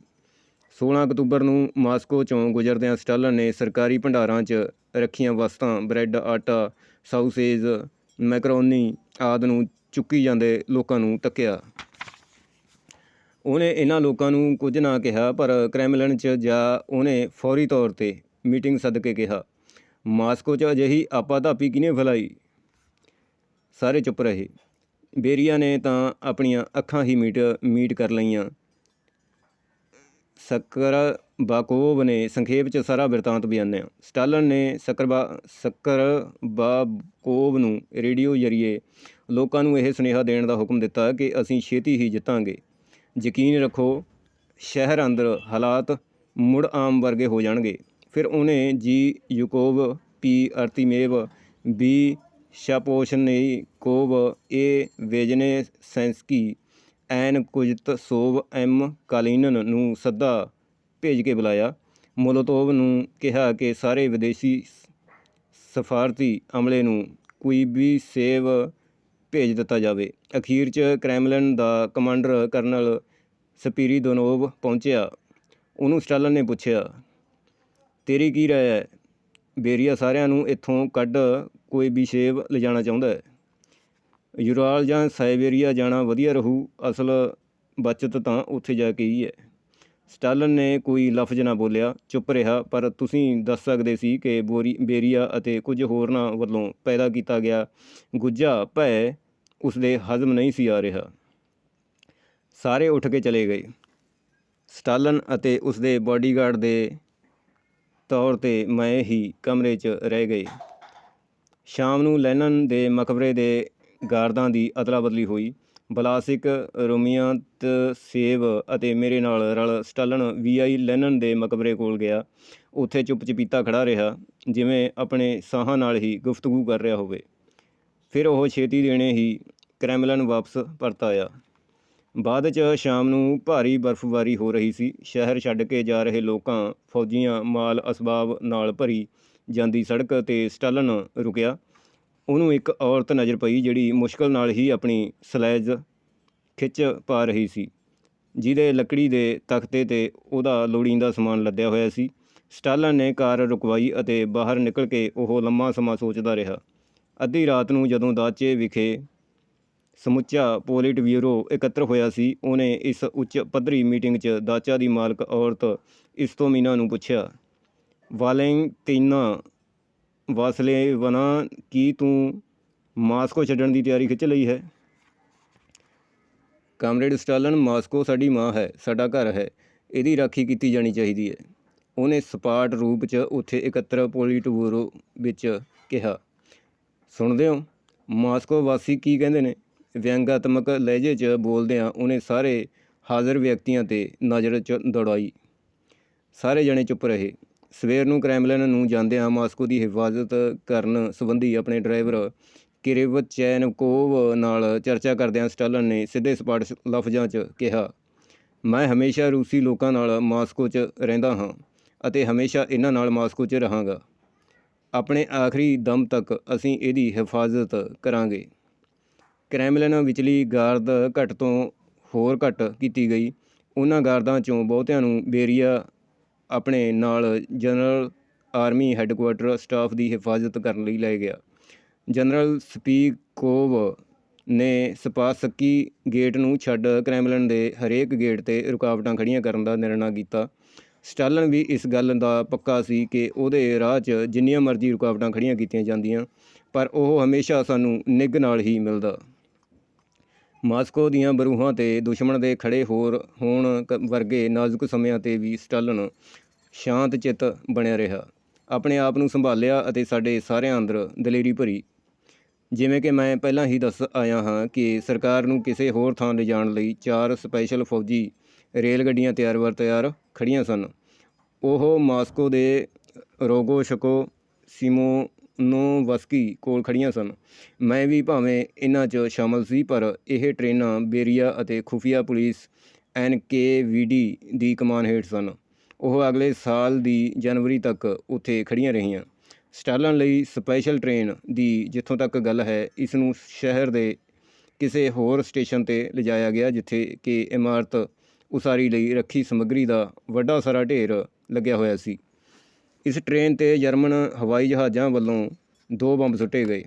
16 ਅਕਤੂਬਰ ਨੂੰ ਮਾਸਕੋ ਚੋਂ ਗੁਜ਼ਰਦਿਆਂ ਸਟਾਲਨ ਨੇ ਸਰਕਾਰੀ ਭੰਡਾਰਾਂ 'ਚ ਰੱਖੀਆਂ ਵਸਤਾਂ, ਬ੍ਰੈਡ, ਆਟਾ ਸਾਊਸੇਜ, ਮੈਕਰੋਨੀ ਆਦਿ ਨੂੰ ਚੁੱਕੀ ਜਾਂਦੇ ਲੋਕਾਂ ਨੂੰ ਤੱਕਿਆ ਉਹਨੇ ਇਹਨਾਂ ਲੋਕਾਂ ਨੂੰ ਕੁਝ ਨਾ ਕਿਹਾ, ਪਰ ਕ੍ਰੈਮਲਿਨ 'ਚ ਜਾ ਉਹਨੇ ਫੌਰੀ ਤੌਰ ਤੇ ਮੀਟਿੰਗ ਸੱਦ ਕੇ ਕਿਹਾ, ਮਾਸਕੋ 'ਚ ਅਜਿਹੀ ਆਪਾਧਾਪੀ ਕਿਹਨੇ ਫੈਲਾਈ? ਸਾਰੇ ਚੁੱਪ ਰਹੇ। ਬੇਰੀਆ ਨੇ ਤਾਂ ਆਪਣੀਆਂ ਅੱਖਾਂ ਹੀ ਮੀਟ ਮੀਟ ਕਰ ਲਈਆਂ। ਸਕਰ ਬਾਕੋਵ ਨੇ ਸੰਖੇਪ ਚ ਸਾਰਾ ਬਿਰਤਾਂਤ ਬਿਆਨਿਆ ਸਟਾਲਨ ਨੇ ਸਕਰਬਾ ਸਕਰ ਬਾਕੋਵ ਨੂੰ ਰੇਡੀਓ ਜ਼ਰੀਏ ਲੋਕਾਂ ਨੂੰ ਇਹ ਸੁਨੇਹਾ ਦੇਣ ਦਾ ਹੁਕਮ ਦਿੱਤਾ ਕਿ ਅਸੀਂ ਛੇਤੀ ਹੀ ਜਿੱਤਾਂਗੇ। ਯਕੀਨ ਰੱਖੋ, ਸ਼ਹਿਰ ਅੰਦਰ ਹਾਲਾਤ ਮੁੜ ਆਮ ਵਰਗੇ ਹੋ ਜਾਣਗੇ। ਫਿਰ ਉਹਨੇ G Zhukov, P Artemyev, B ਸ਼ਾਪੋਸ਼ਨੇਕੋਵ ਏ Vasilevsky N Kuznetsov M Kalinin ਨੂੰ ਸੱਦਾ ਭੇਜ ਕੇ ਬੁਲਾਇਆ। ਮੋਲੋਤੋਵ ਨੂੰ ਕਿਹਾ ਕਿ ਸਾਰੇ ਵਿਦੇਸ਼ੀ ਸਫਾਰਤੀ ਅਮਲੇ ਨੂੰ ਕੋਈ ਵੀ ਸੇਵ ਭੇਜ ਦਿੱਤਾ ਜਾਵੇ। ਅਖੀਰ 'ਚ ਕ੍ਰੈਮਲਿਨ ਦਾ ਕਮਾਂਡਰ ਕਰਨਲ ਸਪੀਰੀਦੋਨੋਵ ਪਹੁੰਚਿਆ। ਉਹਨੂੰ ਸਟਾਲਨ ਨੇ ਪੁੱਛਿਆ, ਤੇਰੀ ਕੀ ਰਾਏ ਹੈ? ਬੇਰੀਆ ਸਾਰਿਆਂ ਨੂੰ ਇੱਥੋਂ ਕੱਢ ਕੋਈ ਵੀ ਸੇਵ ਲਿਜਾਣਾ ਚਾਹੁੰਦਾ ਹੈ? ਯੂਰਾਲ ਜਾਂ ਸਾਈਬੇਰੀਆ ਜਾਣਾ ਵਧੀਆ ਰਹੂ, ਅਸਲ ਬਚਤ ਤਾਂ ਉੱਥੇ ਜਾ ਕੇ ਹੀ ਹੈ। ਸਟਾਲਨ ਨੇ ਕੋਈ ਲਫ਼ਜ਼ ਨਾ ਬੋਲਿਆ, ਚੁੱਪ ਰਿਹਾ, ਪਰ ਤੁਸੀਂ ਦੱਸ ਸਕਦੇ ਸੀ ਕਿ ਬੋਰੀ, ਬੇਰੀਆ ਅਤੇ ਕੁਝ ਹੋਰਨਾਂ ਵੱਲੋਂ ਪੈਦਾ ਕੀਤਾ ਗਿਆ ਗੁੱਜਾ ਭੈ ਉਸਦੇ ਹਜ਼ਮ ਨਹੀਂ ਸੀ ਆ ਰਿਹਾ। ਸਾਰੇ ਉੱਠ ਕੇ ਚਲੇ ਗਏ। ਸਟਾਲਨ ਅਤੇ ਉਸਦੇ ਬਾਡੀਗਾਰਡ ਦੇ ਤੌਰ ਤੇ ਮੈਂ ਹੀ ਕਮਰੇ 'ਚ ਰਹਿ ਗਏ। ਸ਼ਾਮ ਨੂੰ ਲੈਨਨ ਦੇ ਮਕਬਰੇ ਦੇ ਗਾਰਦਾਂ ਦੀ ਅਦਲਾ ਬਦਲੀ ਹੋਈ। ਬਲਾਸਿਕ ਰੋਮੀਆਤ ਸੇਵ ਅਤੇ ਮੇਰੇ ਨਾਲ ਰਲ ਸਟਾਲਨ ਵੀਆਈ ਲੈਨਨ ਦੇ ਮਕਬਰੇ ਕੋਲ ਗਿਆ। ਉੱਥੇ ਚੁੱਪ ਚਪੀਤਾ ਖੜਾ ਰਿਹਾ, ਜਿਵੇਂ ਆਪਣੇ ਸਾਹਾਂ ਨਾਲ ਹੀ ਗੁਫ਼ਤਗੂ ਕਰ ਰਿਹਾ ਹੋਵੇ। ਫਿਰ ਉਹ ਛੇਤੀ ਦੇਣੇ ਹੀ ਕ੍ਰੈਮਲਨ ਵਾਪਸ ਪਰਤ ਆਇਆ। ਬਾਅਦ 'ਚ ਸ਼ਾਮ ਨੂੰ ਭਾਰੀ ਬਰਫ਼ਬਾਰੀ ਹੋ ਰਹੀ ਸੀ। ਸ਼ਹਿਰ ਛੱਡ ਕੇ ਜਾ ਰਹੇ ਲੋਕਾਂ ਫੌਜੀਆਂ ਮਾਲ ਅਸਬਾਬ ਨਾਲ ਭਰੀ ਜਾਂਦੀ ਸੜਕ ਤੇ ਸਟਾਲਨ ਰੁਕਿਆ। ਉਹਨੂੰ ਇੱਕ ਔਰਤ ਨਜ਼ਰ ਪਈ ਜਿਹੜੀ ਮੁਸ਼ਕਲ ਨਾਲ ਹੀ ਆਪਣੀ ਸਲੈਜ ਖਿੱਚ ਪਾ ਰਹੀ ਸੀ। ਜਿਹਦੇ ਲੱਕੜੀ ਦੇ ਤਖਤੇ ਤੇ ਉਹਦਾ ਲੋੜੀਂਦਾ ਸਮਾਨ ਲੱਦਿਆ ਹੋਇਆ ਸੀ। ਸਟਾਲਨ ਨੇ ਕਾਰ ਰੁਕਵਾਈ ਅਤੇ ਬਾਹਰ ਨਿਕਲ ਕੇ ਉਹ ਲੰਮਾ ਸਮਾਂ ਸੋਚਦਾ ਰਿਹਾ। ਅੱਧੀ ਰਾਤ ਨੂੰ ਜਦੋਂ ਦਾਚੇ ਵਿਖੇ ਸਮੁੱਚਾ ਪੋਲਿਟ ਬਿਊਰੋ ਇਕੱਤਰ ਹੋਇਆ ਸੀ, ਉਹਨੇ ਇਸ ਉੱਚ ਪੱਧਰੀ ਮੀਟਿੰਗ 'ਚ ਦਾਚਾ ਦੀ ਮਾਲਕ ਔਰਤ ਇਸਤੋਮੀਨਾ ਨੂੰ ਪੁੱਛਿਆ, ਵਾਲੈਂਟੀਨਾ ਵਾਸਲੇ ਵਨਾ ਕੀ ਤੂੰ ਮਾਸਕੋ ਛੱਡਣ ਦੀ ਤਿਆਰੀ ਖਿੱਚ ਲਈ ਹੈ? ਕਾਮਰੇਡ ਸਟਾਲਨ, ਮਾਸਕੋ ਸਾਡੀ ਮਾਂ ਹੈ, ਸਾਡਾ ਘਰ ਹੈ, ਇਹਦੀ ਰਾਖੀ ਕੀਤੀ ਜਾਣੀ ਚਾਹੀਦੀ ਹੈ। ਉਹਨੇ ਸਪਾਟ ਰੂਪ 'ਚ ਉੱਥੇ ਇਕੱਤਰ ਪੋਲਿਟ ਬਿਊਰੋ ਵਿੱਚ ਕਿਹਾ, ਸੁਣਦੇ ਹੋ, ਮਾਸਕੋ ਵਾਸੀ ਕੀ ਕਹਿੰਦੇ ਨੇ? ਵਿਅੰਗਾਤਮਕ ਲਹਿਜੇ 'ਚ ਬੋਲਦਿਆਂ ਉਹਨੇ ਸਾਰੇ ਹਾਜ਼ਰ ਵਿਅਕਤੀਆਂ ਤੇ ਨਜ਼ਰ 'ਚ ਦੌੜਾਈ। ਸਾਰੇ ਜਣੇ ਚੁੱਪ ਰਹੇ। ਸਵੇਰ ਨੂੰ ਕ੍ਰੈਮਲਿਨ ਨੂੰ ਜਾਂਦਿਆਂ ਮਾਸਕੋ ਦੀ ਹਿਫਾਜ਼ਤ ਕਰਨ ਸੰਬੰਧੀ ਆਪਣੇ ਡਰਾਈਵਰ ਕਿਰਿਵਚੈਨਕੋਵ ਨਾਲ ਚਰਚਾ ਕਰਦਿਆਂ ਸਟਾਲਨ ਨੇ ਸਿੱਧੇ ਸਪਾਟ ਲਫ਼ਜ਼ਾਂ 'ਚ ਕਿਹਾ, ਮੈਂ ਹਮੇਸ਼ਾ ਰੂਸੀ ਲੋਕਾਂ ਨਾਲ ਮਾਸਕੋ 'ਚ ਰਹਿੰਦਾ ਹਾਂ ਅਤੇ ਹਮੇਸ਼ਾ ਇਹਨਾਂ ਨਾਲ ਮਾਸਕੋ 'ਚ ਰਹਾਂਗਾ। ਆਪਣੇ ਆਖਰੀ ਦਮ ਤੱਕ ਅਸੀਂ ਇਹਦੀ ਹਿਫਾਜ਼ਤ ਕਰਾਂਗੇ। ਕ੍ਰੈਮਲਿਨ ਵਿਚਲੀ ਗਾਰਦ ਘੱਟ ਤੋਂ ਹੋਰ ਘੱਟ ਕੀਤੀ ਗਈ। ਉਹਨਾਂ ਗਾਰਦਾਂ ਚੋਂ ਬਹੁਤਿਆਂ ਨੂੰ ਬੇਰੀਆ ਆਪਣੇ ਨਾਲ ਜਨਰਲ ਆਰਮੀ ਹੈੱਡਕੁਆਟਰ ਸਟਾਫ ਦੀ ਹਿਫਾਜ਼ਤ ਕਰਨ ਲਈ ਲੈ ਗਿਆ। ਜਨਰਲ ਸਪੀਕੋਵ ਨੇ ਸਪਾਸਕੀ ਗੇਟ ਨੂੰ ਛੱਡ ਕ੍ਰੈਮਲਿਨ ਦੇ ਹਰੇਕ ਗੇਟ ਤੇ ਰੁਕਾਵਟਾਂ ਖੜੀਆਂ ਕਰਨ ਦਾ ਨਿਰਣਾ ਕੀਤਾ। ਸਟਾਲਨ ਵੀ ਇਸ ਗੱਲ ਦਾ ਪੱਕਾ ਸੀ ਕਿ ਉਹਦੇ ਰਾਹ 'ਚ ਜਿੰਨੀਆਂ ਮਰਜ਼ੀ ਰੁਕਾਵਟਾਂ ਖੜੀਆਂ ਕੀਤੀਆਂ ਜਾਂਦੀਆਂ, ਪਰ ਉਹ ਹਮੇਸ਼ਾ ਸਾਨੂੰ ਨਿੱਘ ਨਾਲ ਹੀ ਮਿਲਦਾ। ਮਾਸਕੋ ਦੀਆਂ ਬਰੂਹਾਂ ਤੇ ਦੁਸ਼ਮਣ ਦੇ ਖੜੇ ਹੋਰ ਹੋਣ ਕ- ਵਰਗੇ ਨਾਜ਼ੁਕ ਸਮਿਆਂ ਤੇ ਵੀ ਸਟਾਲਨ ਸ਼ਾਂਤ ਚਿੱਤ ਬਣਿਆ ਰਿਹਾ। ਆਪਣੇ ਆਪ ਨੂੰ ਸੰਭਾਲਿਆ ਅਤੇ ਸਾਡੇ ਸਾਰਿਆਂ ਅੰਦਰ ਦਲੇਰੀ ਭਰੀ। ਜਿਵੇਂ ਕਿ ਮੈਂ ਪਹਿਲਾਂ ਹੀ ਦੱਸ ਆਇਆ ਹਾਂ ਕਿ ਸਰਕਾਰ ਨੂੰ ਕਿਸੇ ਹੋਰ ਥਾਂ ਲਿਜਾਣ ਲਈ ਚਾਰ ਸਪੈਸ਼ਲ ਫੌਜੀ ਰੇਲ ਗੱਡੀਆਂ ਤਿਆਰ ਵਰ ਤਿਆਰ ਖੜੀਆਂ ਸਨ। ਉਹ ਮਾਸਕੋ ਦੇ ਰੋਗੋਸ਼ਕੋ ਸਿਮੋਨੋਵਸਕੀ ਕੋਲ ਖੜੀਆਂ ਸਨ। ਮੈਂ ਵੀ ਭਾਵੇਂ ਇਹਨਾਂ 'ਚ ਸ਼ਾਮਲ ਸੀ, ਪਰ ਇਹ ਟ੍ਰੇਨਾਂ ਬੇਰੀਆ ਅਤੇ ਖੁਫੀਆ ਪੁਲਿਸ ਐਨਕੇਵੀਡੀ ਦੀ ਕਮਾਨ ਹੇਠ ਸਨ। ਉਹ ਅਗਲੇ ਸਾਲ ਦੀ ਜਨਵਰੀ ਤੱਕ ਉੱਥੇ ਖੜੀਆਂ ਰਹੀਆਂ। ਸਟਾਲਨ ਲਈ ਸਪੈਸ਼ਲ ਟ੍ਰੇਨ ਦੀ ਜਿੱਥੋਂ ਤੱਕ ਗੱਲ ਹੈ, ਇਸ ਨੂੰ ਸ਼ਹਿਰ ਦੇ ਕਿਸੇ ਹੋਰ ਸਟੇਸ਼ਨ ਤੇ ਲਿਜਾਇਆ ਗਿਆ, ਜਿੱਥੇ ਕਿ ਇਮਾਰਤ ਉਸਾਰੀ ਲਈ ਰੱਖੀ ਸਮੱਗਰੀ ਦਾ ਵੱਡਾ ਸਾਰਾ ਢੇਰ ਲੱਗਿਆ ਹੋਇਆ ਸੀ। ਇਸ ਟ੍ਰੇਨ ਤੇ ਜਰਮਨ ਹਵਾਈ ਜਹਾਜ਼ਾਂ ਵੱਲੋਂ ਦੋ ਬੰਬ ਸੁੱਟੇ ਗਏ।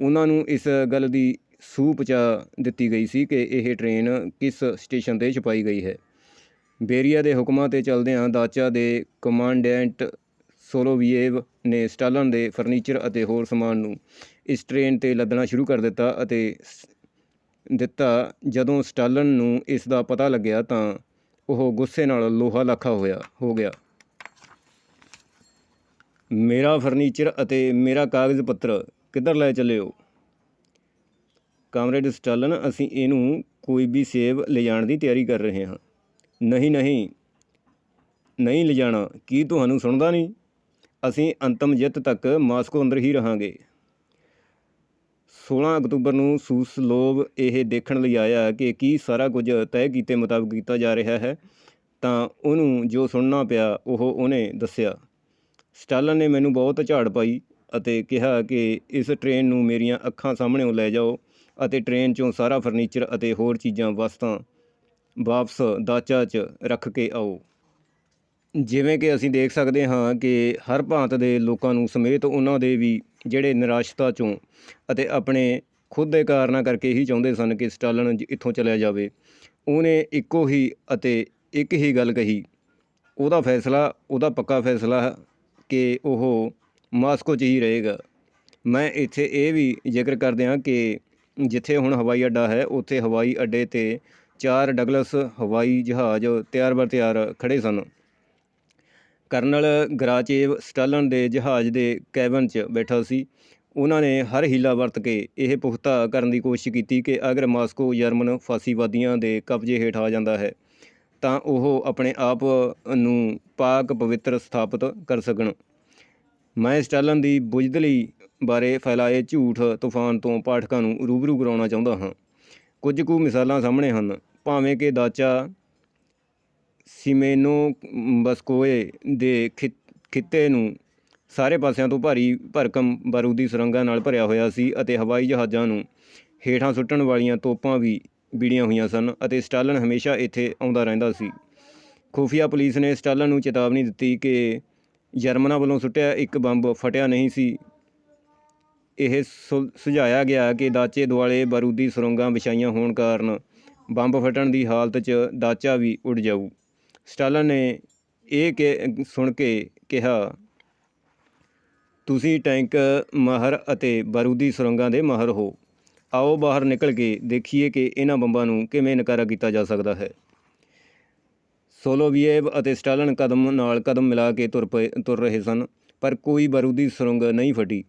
ਉਹਨਾਂ ਨੂੰ ਇਸ ਗੱਲ ਦੀ ਸੂਹ ਪਹੁੰਚਾ ਦਿੱਤੀ ਗਈ ਸੀ ਕਿ ਇਹ ਟ੍ਰੇਨ ਕਿਸ ਸਟੇਸ਼ਨ ਤੇ ਛਪਾਈ ਗਈ ਹੈ। ਬੇਰੀਆ ਦੇ ਹੁਕਮਾਂ ਤੇ ਚੱਲਦਿਆਂ ਦਾਚਾ ਦੇ ਕਮਾਂਡੈਂਟ ਸੋਲੋਵੀਏਵ ਨੇ ਸਟਾਲਨ ਦੇ ਫਰਨੀਚਰ ਅਤੇ ਹੋਰ ਸਮਾਨ ਨੂੰ ਇਸ ਟ੍ਰੇਨ ਤੇ ਲੱਦਣਾ ਸ਼ੁਰੂ ਕਰ ਦਿੱਤਾ ਅਤੇ ਸ- ਦਿੱਤਾ। ਜਦੋਂ ਸਟਾਲਨ ਨੂੰ ਇਸ ਦਾ ਪਤਾ ਲੱਗਿਆ ਤਾਂ ਉਹ ਗੁੱਸੇ ਨਾਲ ਲੋਹਾ ਲੱਖਾ ਹੋਇਆ, ਹੋ ਗਿਆ। ਮੇਰਾ ਫਰਨੀਚਰ ਅਤੇ ਮੇਰਾ ਕਾਗਜ਼ ਪੱਤਰ ਕਿੱਧਰ ਲੈ ਚੱਲਿਓ? ਕਾਮਰੇਡ ਸਟਾਲਨ, ਅਸੀਂ ਇਹਨੂੰ ਕੋਈ ਵੀ ਸੇਵ ਲਿਜਾਣ ਦੀ ਤਿਆਰੀ ਕਰ ਰਹੇ ਹਾਂ। ਨਹੀਂ ਨਹੀਂ ਨਹੀਂ ਲਿਜਾਣਾ। ਕੀ ਤੁਹਾਨੂੰ ਸੁਣਦਾ ਨਹੀਂ? ਅਸੀਂ ਅੰਤਮ ਜਿੱਤ ਤੱਕ ਮਾਸਕੋ ਅੰਦਰ ਹੀ ਰਹਾਂਗੇ। 16 ਅਕਤੂਬਰ ਨੂੰ ਸੂਸਲੋਵ ਇਹ ਦੇਖਣ ਲਈ ਆਇਆ ਕਿ ਕੀ ਸਾਰਾ ਕੁਝ ਤੈਅ ਕੀਤੇ ਮੁਤਾਬਕ ਕੀਤਾ ਜਾ ਰਿਹਾ ਹੈ, ਤਾਂ ਉਹਨੂੰ ਜੋ ਸੁਣਨਾ ਪਿਆ, ਉਹ ਉਹਨੇ ਦੱਸਿਆ। ਸਟਾਲਨ ਨੇ ਮੈਨੂੰ ਬਹੁਤ ਝਾੜ ਪਾਈ ਅਤੇ ਕਿਹਾ ਕਿ ਇਸ ਟ੍ਰੇਨ ਨੂੰ ਮੇਰੀਆਂ ਅੱਖਾਂ ਸਾਹਮਣੇੋਂ ਲੈ ਜਾਓ ਅਤੇ ਟ੍ਰੇਨ 'ਚੋਂ ਸਾਰਾ ਫਰਨੀਚਰ ਅਤੇ ਹੋਰ ਚੀਜ਼ਾਂ ਵਸਤਾਂ ਵਾਪਸ ਦਾਚਾ 'ਚ ਰੱਖ ਕੇ ਆਓ। ਜਿਵੇਂ ਕਿ ਅਸੀਂ ਦੇਖ ਸਕਦੇ ਹਾਂ ਕਿ ਹਰ ਭਾਂਤ ਦੇ ਲੋਕਾਂ ਨੂੰ ਸਮੇਤ ਉਹਨਾਂ ਦੇ ਵੀ ਜਿਹੜੇ ਨਿਰਾਸ਼ਤਾ 'ਚੋਂ ਅਤੇ ਆਪਣੇ ਖੁਦ ਦੇ ਕਾਰਨਾਂ ਕਰਕੇ ਹੀ ਚਾਹੁੰਦੇ ਸਨ ਕਿ ਸਟਾਲਨ ਇੱਥੋਂ ਚਲਿਆ ਜਾਵੇ, ਉਹਨੇ ਇੱਕੋ ਹੀ ਅਤੇ ਇੱਕ ਹੀ ਗੱਲ ਕਹੀ। ਉਹਦਾ ਫੈਸਲਾ, ਉਹਦਾ ਪੱਕਾ ਫੈਸਲਾ ਕਿ ਉਹ ਮਾਸਕੋ 'ਚ ਹੀ ਰਹੇਗਾ। ਮੈਂ ਇੱਥੇ ਇਹ ਵੀ ਜ਼ਿਕਰ ਕਰ ਹਾਂ ਕਿ ਜਿੱਥੇ ਹੁਣ ਹਵਾਈ ਅੱਡਾ ਹੈ, ਉੱਥੇ ਹਵਾਈ ਅੱਡੇ ਤੇ ਚਾਰ ਡਗਲਸ ਹਵਾਈ ਜਹਾਜ਼ ਤਿਆਰ ਬਰ ਤਿਆਰ ਖੜੇ ਸਨ। ਕਰਨਲ ਗਰਾਚੇਵ ਸਟਾਲਨ ਦੇ ਜਹਾਜ਼ ਦੇ ਕੈਬਨ 'ਚ ਬੈਠਾ ਸੀ। ਉਹਨਾਂ ਨੇ ਹਰ ਹੀਲਾ ਵਰਤ ਕੇ ਇਹ ਪੁਖਤਾ ਕਰਨ ਦੀ ਕੋਸ਼ਿਸ਼ ਕੀਤੀ ਕਿ ਅਗਰ ਮਾਸਕੋ, ਜਰਮਨ ਫਾਸੀਵਾਦੀਆਂ ਦੇ ਕਬਜ਼ੇ ਹੇਠ ਆ ਜਾਂਦਾ ਹੈ, ਤਾਂ ਉਹ ਆਪਣੇ ਆਪ ਨੂੰ ਪਾਕ ਪਵਿੱਤਰ ਸਥਾਪਿਤ ਕਰ ਸਕਣ। ਮੈਂ ਸਟਾਲਨ ਦੀ ਬੁਝਦਲੀ ਬਾਰੇ ਫੈਲਾਏ ਝੂਠ, ਤੂਫਾਨ ਤੋਂ ਪਾਠਕਾਂ ਨੂੰ ਰੂਬਰੂ ਕਰਾਉਣਾ ਚਾਹੁੰਦਾ ਹਾਂ। ਕੁਝ ਕੁ ਮਿਸਾਲਾਂ ਸਾਹਮਣੇ ਹਨ। ਭਾਵੇਂ ਕਿ ਦਾਚਾ ਸਿਮੇਨੋ ਬਸਕੋਏ ਦੇ ਖਿ- ਖਿੱਤੇ ਨੂੰ ਸਾਰੇ ਪਾਸਿਆਂ ਤੋਂ ਭਾਰੀ ਭਰਕਮ ਬਾਰੂਦੀ ਸੁਰੰਗਾਂ ਨਾਲ ਭਰਿਆ ਹੋਇਆ ਸੀ ਅਤੇ ਹਵਾਈ ਜਹਾਜ਼ਾਂ ਨੂੰ ਹੇਠਾਂ ਸੁੱਟਣ ਵਾਲੀਆਂ ਤੋਪਾਂ ਵੀ ਬੀੜੀਆਂ ਹੋਈਆਂ ਸਨ ਅਤੇ ਸਟਾਲਨ ਹਮੇਸ਼ਾ ਇੱਥੇ ਆਉਂਦਾ ਰਹਿੰਦਾ ਸੀ। ਖੁਫੀਆ ਪੁਲਿਸ ਨੇ ਸਟਾਲਨ ਨੂੰ ਚੇਤਾਵਨੀ ਦਿੱਤੀ ਕਿ ਜਰਮਨਾਂ ਵੱਲੋਂ ਸੁੱਟਿਆ ਇੱਕ ਬੰਬ ਫਟਿਆ ਨਹੀਂ ਸੀ। ਇਹ ਸੁਝਾਇਆ ਗਿਆ ਕਿ ਦਾਚੇ ਦੁਆਲੇ ਬਾਰੂਦੀ ਸੁਰੰਗਾਂ ਵਿਛਾਈਆਂ ਹੋਣ ਕਾਰਨ ਬੰਬ ਫਟਣ ਦੀ ਹਾਲਤ 'ਚ ਦਾਚਾ ਵੀ ਉੱਡ ਜਾਊ। ਸਟਾਲਨ ਨੇ ਇਹ ਕਿ, ਸੁਣ ਕੇ ਕਿਹਾ, ਤੁਸੀਂ ਟੈਂਕ ਮਾਹਰ ਅਤੇ ਬਾਰੂਦੀ ਸੁਰੰਗਾਂ ਦੇ ਮਾਹਰ ਹੋ। ਆਓ ਬਾਹਰ ਨਿਕਲ ਕੇ ਦੇਖੀਏ ਕਿ ਇਹਨਾਂ ਬੰਬਾਂ ਨੂੰ ਕਿਵੇਂ ਨਕਾਰਾ ਕੀਤਾ ਜਾ ਸਕਦਾ ਹੈ। ਸੋਲੋਵੀਏਵ ਅਤੇ ਸਟਾਲਨ ਕਦਮ ਨਾਲ ਕਦਮ ਮਿਲਾ ਕੇ ਤੁਰ ਪਏ, ਤੁਰ ਰਹੇ ਸਨ, ਪਰ ਕੋਈ ਬਾਰੂਦੀ ਸੁਰੰਗ ਨਹੀਂ ਫਟੀ।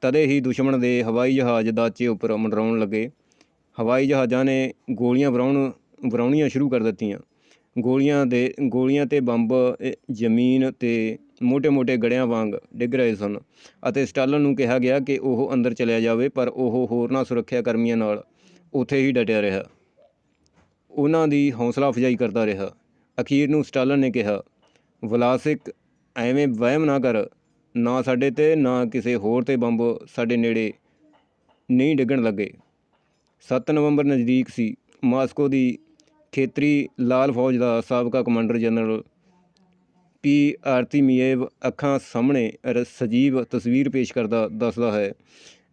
ਤਦੇ ਹੀ ਦੁਸ਼ਮਣ ਦੇ ਹਵਾਈ ਜਹਾਜ਼ ਦਾਚੇ ਉੱਪਰ ਮੰਡਰਾਉਣ ਲੱਗੇ। ਹਵਾਈ ਜਹਾਜ਼ਾਂ ਨੇ ਗੋਲੀਆਂ ਵਰਾਉਣ, ਵਰਾਉਣੀਆਂ ਸ਼ੁਰੂ ਕਰ ਦਿੱਤੀਆਂ। ਗੋਲੀਆਂ ਦੇ, ਗੋਲੀਆਂ ਤੇ ਬੰਬ ਜ਼ਮੀਨ ਤੇ ਮੋਟੇ ਮੋਟੇ ਗੜਿਆਂ ਵਾਂਗ ਡਿੱਗ ਰਹੇ ਸਨ ਅਤੇ ਸਟਾਲਨ ਨੂੰ ਕਿਹਾ ਗਿਆ ਕਿ ਉਹ ਅੰਦਰ ਚਲਿਆ ਜਾਵੇ, ਪਰ ਉਹ ਹੋਰਨਾਂ ਸੁਰੱਖਿਆ ਕਰਮੀਆਂ ਨਾਲ ਉੱਥੇ ਹੀ ਡਟਿਆ ਰਿਹਾ। ਉਹਨਾਂ ਦੀ ਹੌਸਲਾ ਅਫਜ਼ਾਈ ਕਰਦਾ ਰਿਹਾ। ਅਖੀਰ ਨੂੰ ਸਟਾਲਨ ਨੇ ਕਿਹਾ, ਵਲਾਸਿਕ, ਐਵੇਂ ਵਹਿਮ ਨਾ ਕਰ। ਨਾ ਸਾਡੇ ਤੇ, ਨਾ ਕਿਸੇ ਹੋਰ ਤੇ ਬੰਬ ਸਾਡੇ ਨੇੜੇ ਨਹੀਂ ਡਿੱਗਣ ਲੱਗੇ। 7 ਨਵੰਬਰ ਨਜ਼ਦੀਕ ਸੀ। ਮਾਸਕੋ ਦੀ ਖੇਤਰੀ ਲਾਲ ਫੌਜ ਦਾ ਸਾਬਕਾ ਕਮਾਂਡਰ ਜਨਰਲ ਪੀ ਆਰਤੀਮੀਏਵ ਅੱਖਾਂ ਸਾਹਮਣੇ ਰ- ਸਜੀਵ ਤਸਵੀਰ ਪੇਸ਼ ਕਰਦਾ ਦੱਸਦਾ ਹੈ,